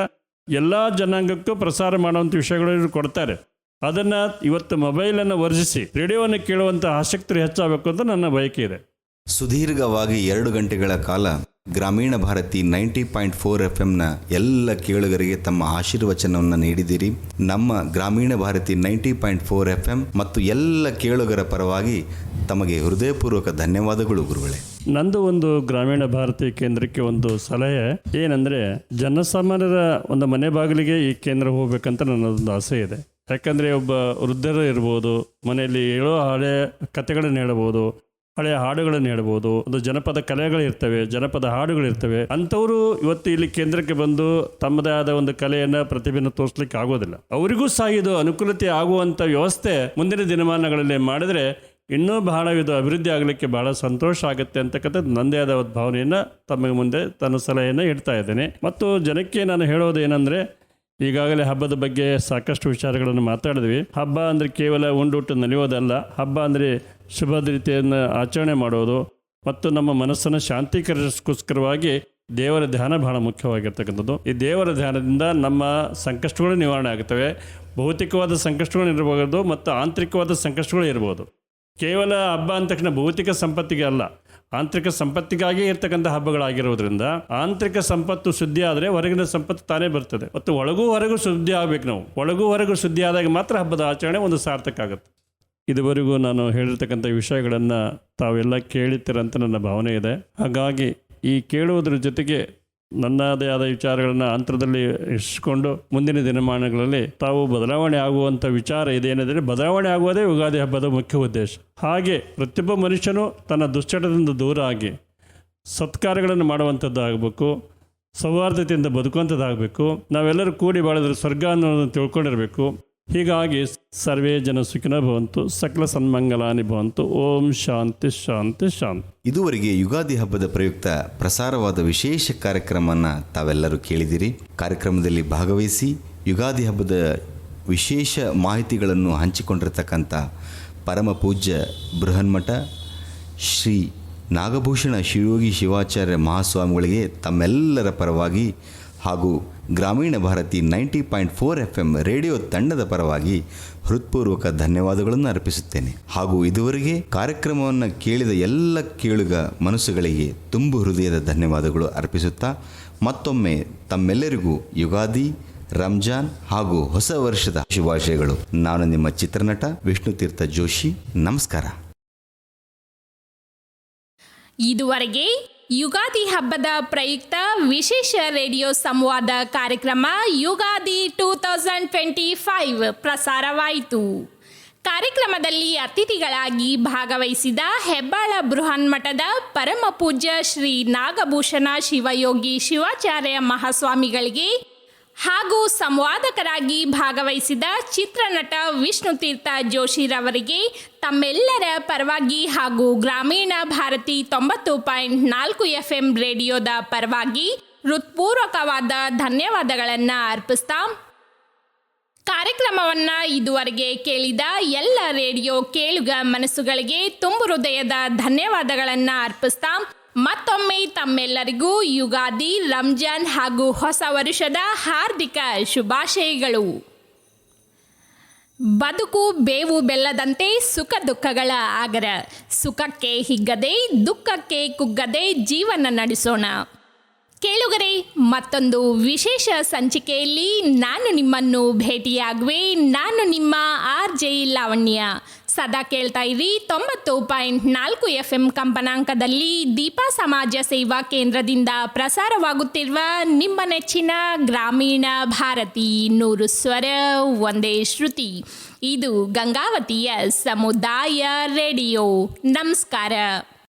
Speaker 3: ಎಲ್ಲ ಜನಾಂಗಕ್ಕೂ ಪ್ರಸಾರ ಮಾಡುವಂಥ ವಿಷಯಗಳು ಇವ್ರು ಕೊಡ್ತಾರೆ. ಅದನ್ನು ಇವತ್ತು ಮೊಬೈಲನ್ನು ವರ್ಜಿಸಿ ರೇಡಿಯೋವನ್ನು ಕೇಳುವಂಥ ಆಸಕ್ತಿ ಹೆಚ್ಚಾಗಬೇಕು ಅಂತ ನನ್ನ ಬಯಕೆ ಇದೆ.
Speaker 2: ಸುದೀರ್ಘವಾಗಿ ಎರಡು ಗಂಟೆಗಳ ಕಾಲ Gramina Bharati ninety point four F ಎಂನ ಎಲ್ಲ ಕೇಳುಗರಿಗೆ ತಮ್ಮ ಆಶೀರ್ವಚನವನ್ನು ನೀಡಿದಿರಿ. ನಮ್ಮ Gramina Bharati ninety point four F M ಮತ್ತು ಎಲ್ಲ ಕೇಳುಗರ ಪರವಾಗಿ ತಮಗೆ ಹೃದಯಪೂರ್ವಕ ಧನ್ಯವಾದಗಳು ಗುರುಗಳೇ.
Speaker 3: ನಂದು ಒಂದು ಗ್ರಾಮೀಣ ಭಾರತಿ ಕೇಂದ್ರಕ್ಕೆ ಒಂದು ಸಲಹೆ. ಏನಂದ್ರೆ, ಜನಸಾಮಾನ್ಯರ ಒಂದು ಮನೆ ಬಾಗಿಲಿಗೆ ಈ ಕೇಂದ್ರ ಹೋಗ್ಬೇಕಂತ ನನ್ನದೊಂದು ಆಸೆ ಇದೆ. ಯಾಕಂದ್ರೆ, ಒಬ್ಬ ವೃದ್ಧರು ಇರ್ಬೋದು, ಮನೆಯಲ್ಲಿ ಹೇಳೋ ಹಳೆ ಕಥೆಗಳನ್ನು ಹೇಳಬಹುದು ಹಳೆಯ ಹಾಡುಗಳನ್ನು ಹೇಳ್ಬೋದು, ಒಂದು ಜನಪದ ಕಲೆಗಳಿರ್ತವೆ, ಜನಪದ ಹಾಡುಗಳಿರ್ತವೆ. ಅಂಥವರು ಇವತ್ತು ಇಲ್ಲಿ ಕೇಂದ್ರಕ್ಕೆ ಬಂದು ತಮ್ಮದೇ ಆದ ಒಂದು ಕಲೆಯನ್ನ, ಪ್ರತಿಭೆಯನ್ನು ತೋರಿಸ್ಲಿಕ್ಕೆ ಆಗೋದಿಲ್ಲ. ಅವರಿಗೂ ಸಹ ಇದು ಅನುಕೂಲತೆ ಆಗುವಂಥ ವ್ಯವಸ್ಥೆ ಮುಂದಿನ ದಿನಮಾನಗಳಲ್ಲಿ ಮಾಡಿದರೆ ಇನ್ನೂ ಬಹಳ ಇದು ಅಭಿವೃದ್ಧಿ ಆಗಲಿಕ್ಕೆ ಬಹಳ ಸಂತೋಷ ಆಗುತ್ತೆ ಅಂತಕ್ಕಂಥದ್ದು ನನ್ನದೇ ಆದ ಭಾವನೆಯನ್ನು ತಮಗೆ ಮುಂದೆ ತನ್ನ ಸಲಹೆಯನ್ನು ಇಡ್ತಾ ಇದ್ದೇನೆ. ಮತ್ತು ಜನಕ್ಕೆ ನಾನು ಹೇಳೋದು ಏನಂದರೆ ಈಗಾಗಲೇ ಹಬ್ಬದ ಬಗ್ಗೆ ಸಾಕಷ್ಟು ವಿಚಾರಗಳನ್ನು ಮಾತಾಡಿದ್ವಿ. ಹಬ್ಬ ಅಂದರೆ ಕೇವಲ ಉಂಡುಟ್ಟು ನಲಿಯೋದಲ್ಲ, ಹಬ್ಬ ಅಂದರೆ ಶುಭ ರೀತಿಯನ್ನು ಆಚರಣೆ ಮಾಡೋದು ಮತ್ತು ನಮ್ಮ ಮನಸ್ಸನ್ನು ಶಾಂತೀಕರಿಸೋಸ್ಕರವಾಗಿ ದೇವರ ಧ್ಯಾನ ಬಹಳ ಮುಖ್ಯವಾಗಿರ್ತಕ್ಕಂಥದ್ದು. ಈ ದೇವರ ಧ್ಯಾನದಿಂದ ನಮ್ಮ ಸಂಕಷ್ಟಗಳು ನಿವಾರಣೆ ಆಗುತ್ತವೆ ಭೌತಿಕವಾದ ಸಂಕಷ್ಟಗಳು ಇರಬಹುದು ಮತ್ತು ಆಂತರಿಕವಾದ ಸಂಕಷ್ಟಗಳು ಇರ್ಬೋದು ಕೇವಲ ಹಬ್ಬ ಅಂದ ತಕ್ಷಣ ಭೌತಿಕ ಸಂಪತ್ತಿಗೆ ಅಲ್ಲ. ಆಂತರಿಕ ಸಂಪತ್ತಿಗಾಗಿ ಇರ್ತಕ್ಕಂಥ ಹಬ್ಬಗಳಾಗಿರೋದ್ರಿಂದ ಆಂತರಿಕ ಸಂಪತ್ತು ಶುದ್ಧಿ ಆದರೆ ಹೊರಗಿನ ಸಂಪತ್ತು ತಾನೇ ಬರ್ತದೆ. ಮತ್ತು ಒಳಗೂ ಹೊರಗೂ ಶುದ್ಧಿ ಆಗ್ಬೇಕು ನಾವು. ಒಳಗೂ ಹೊರಗೂ ಶುದ್ಧಿ ಆದಾಗ ಮಾತ್ರ ಹಬ್ಬದ ಆಚರಣೆ ಒಂದು ಸಾರ್ಥಕ ಆಗುತ್ತೆ. ಇದುವರೆಗೂ ನಾನು ಹೇಳಿರ್ತಕ್ಕಂಥ ವಿಷಯಗಳನ್ನು ತಾವೆಲ್ಲ ಕೇಳಿರ್ತೀರಂತ ನನ್ನ ಭಾವನೆ ಇದೆ. ಹಾಗಾಗಿ ಈ ಕೇಳುವುದರ ಜೊತೆಗೆ ನನ್ನದೇ ಆದ ವಿಚಾರಗಳನ್ನು ಅಂತರದಲ್ಲಿ ಇರಿಸಿಕೊಂಡು ಮುಂದಿನ ದಿನಮಾನಗಳಲ್ಲಿ ತಾವು ಬದಲಾವಣೆ ಆಗುವಂಥ ವಿಚಾರ ಇದೇನೆಂದರೆ ಬದಲಾವಣೆ ಆಗುವುದೇ ಯುಗಾದಿ ಹಬ್ಬದ ಮುಖ್ಯ ಉದ್ದೇಶ. ಹಾಗೆ ಪ್ರತಿಯೊಬ್ಬ ಮನುಷ್ಯನು ತನ್ನ ದುಶ್ಚಟದಿಂದ ದೂರ ಆಗಿ ಸತ್ಕಾರಗಳನ್ನು ಮಾಡುವಂಥದ್ದು ಆಗಬೇಕು ಸೌಹಾರ್ದತೆಯಿಂದ ಬದುಕುವಂಥದ್ದಾಗಬೇಕು, ನಾವೆಲ್ಲರೂ ಕೂಡಿ ಬಾಳಿದ್ರೆ ಸ್ವರ್ಗ ಅನ್ನೋದನ್ನು ತಿಳ್ಕೊಂಡಿರಬೇಕು ಹೀಗಾಗಿ ಸರ್ವೇ ಜನ ಸುಖಿನ ಭವಂತು, ಸಕಲ ಸನ್ಮಂಗಲಾನಿ ಭವಂತು. ಓಂ ಶಾಂತಿ ಶಾಂತಿ ಶಾಂತಿ.
Speaker 2: ಇದುವರೆಗೆ ಯುಗಾದಿ ಹಬ್ಬದ ಪ್ರಯುಕ್ತ ಪ್ರಸಾರವಾದ ವಿಶೇಷ ಕಾರ್ಯಕ್ರಮವನ್ನ ತಾವೆಲ್ಲರೂ ಕೇಳಿದಿರಿ. ಕಾರ್ಯಕ್ರಮದಲ್ಲಿ ಭಾಗವಹಿಸಿ ಯುಗಾದಿ ಹಬ್ಬದ ವಿಶೇಷ ಮಾಹಿತಿಗಳನ್ನು ಹಂಚಿಕೊಂಡಿರ್ತಕ್ಕಂಥ ಪರಮ ಪೂಜ್ಯ ಬೃಹನ್ಮಠ, ಶ್ರೀ ನಾಗಭೂಷಣ ಶಿವಯೋಗಿ ಶಿವಾಚಾರ್ಯ ಮಹಾಸ್ವಾಮಿಗಳಿಗೆ ತಮ್ಮೆಲ್ಲರ ಪರವಾಗಿ ಹಾಗೂ Gramina Bharati ninety point four F M radio ತಂಡದ ಪರವಾಗಿ ಹೃತ್ಪೂರ್ವಕ ಧನ್ಯವಾದಗಳನ್ನು ಅರ್ಪಿಸುತ್ತೇನೆ. ಹಾಗೂ ಇದುವರೆಗೆ ಕಾರ್ಯಕ್ರಮವನ್ನು ಕೇಳಿದ ಎಲ್ಲ ಕೇಳುಗ ಮನಸ್ಸುಗಳಿಗೆ ತುಂಬು ಹೃದಯದ ಧನ್ಯವಾದಗಳು ಅರ್ಪಿಸುತ್ತಾ, ಮತ್ತೊಮ್ಮೆ ತಮ್ಮೆಲ್ಲರಿಗೂ ಯುಗಾದಿ, ರಂಜಾನ್ ಹಾಗೂ ಹೊಸ ವರ್ಷದ ಶುಭಾಶಯಗಳು. ನಾನು ನಿಮ್ಮ ಚಿತ್ರನಟ ವಿಷ್ಣು ತೀರ್ಥ ಜೋಶಿ. ನಮಸ್ಕಾರ.
Speaker 1: ಇದುವರೆಗೆ ಯುಗಾದಿ ಹಬ್ಬದ ಪ್ರಯುಕ್ತ ವಿಶೇಷ ರೇಡಿಯೋ ಸಂವಾದ ಕಾರ್ಯಕ್ರಮ Ugadi two thousand twenty five ಪ್ರಸಾರವಾಯಿತು. ಕಾರ್ಯಕ್ರಮದಲ್ಲಿ ಅತಿಥಿಗಳಾಗಿ ಭಾಗವಹಿಸಿದ ಹೆಬ್ಬಾಳ ಬೃಹನ್ಮಠದ ಪರಮ ಪೂಜ್ಯ ಶ್ರೀ ನಾಗಭೂಷಣ ಶಿವಯೋಗಿ ಶಿವಾಚಾರ್ಯ ಮಹಾಸ್ವಾಮಿಗಳಿಗೆ ಹಾಗೂ ಸಂವಾದಕರಾಗಿ ಭಾಗವಹಿಸಿದ ಚಿತ್ರನಟ ವಿಷ್ಣು ತೀರ್ಥ ಜೋಶಿರವರಿಗೆ ತಮ್ಮೆಲ್ಲರ ಪರವಾಗಿ ಹಾಗೂ ಗ್ರಾಮೀಣ ಭಾರತಿ ತೊಂಬತ್ತು ಪಾಯಿಂಟ್ ನಾಲ್ಕು ಎಫ್ ಎಂ ರೇಡಿಯೋದ ಪರವಾಗಿ ಹೃತ್ಪೂರ್ವಕವಾದ ಧನ್ಯವಾದಗಳನ್ನು ಅರ್ಪಿಸ್ತಾ ಕಾರ್ಯಕ್ರಮವನ್ನು ಇದುವರೆಗೆ ಕೇಳಿದ ಎಲ್ಲ ರೇಡಿಯೋ ಕೇಳುಗ ಮನಸ್ಸುಗಳಿಗೆ ತುಂಬು ಹೃದಯದ ಧನ್ಯವಾದಗಳನ್ನು ಅರ್ಪಿಸ್ತಾ ಮತ್ತೊಮ್ಮೆ ತಮ್ಮೆಲ್ಲರಿಗೂ ಯುಗಾದಿ, ರಂಜಾನ್ ಹಾಗೂ ಹೊಸ ವರುಷದ ಹಾರ್ದಿಕ ಶುಭಾಶಯಗಳು. ಬದುಕು ಬೇವು ಬೆಲ್ಲದಂತೆ ಸುಖ ದುಃಖಗಳ ಆಗರ. ಸುಖಕ್ಕೆ ಹಿಗ್ಗದೆ, ದುಃಖಕ್ಕೆ ಕುಗ್ಗದೆ ಜೀವನ ನಡೆಸೋಣ. ಕೇಳುಗರೆ, ಮತ್ತೊಂದು ವಿಶೇಷ ಸಂಚಿಕೆಯಲ್ಲಿ ನಾನು ನಿಮ್ಮನ್ನು ಭೇಟಿಯಾಗುವೆ. ನಾನು ನಿಮ್ಮ ಆರ್ ಜೆ ಲಾವಣ್ಯ. ಸದಾ ಕೇಳ್ತಾ ಇರಿ. ತೊಂಬತ್ತು ಪಾಯಿಂಟ್ ನಾಲ್ಕು ಎಫ್ ಎಂ ಕಂಪನಾಂಕದಲ್ಲಿ ದೀಪಾ ಸಮಾಜ ಸೇವಾ ಕೇಂದ್ರದಿಂದ ಪ್ರಸಾರವಾಗುತ್ತಿರುವ ನಿಮ್ಮ ನೆಚ್ಚಿನ ಗ್ರಾಮೀಣ ಭಾರತಿ ನೂರು ಸ್ವರ ಒಂದೇ ಶ್ರುತಿ. ಇದು ಗಂಗಾವತಿಯ ಸಮುದಾಯ ರೇಡಿಯೋ. ನಮಸ್ಕಾರ.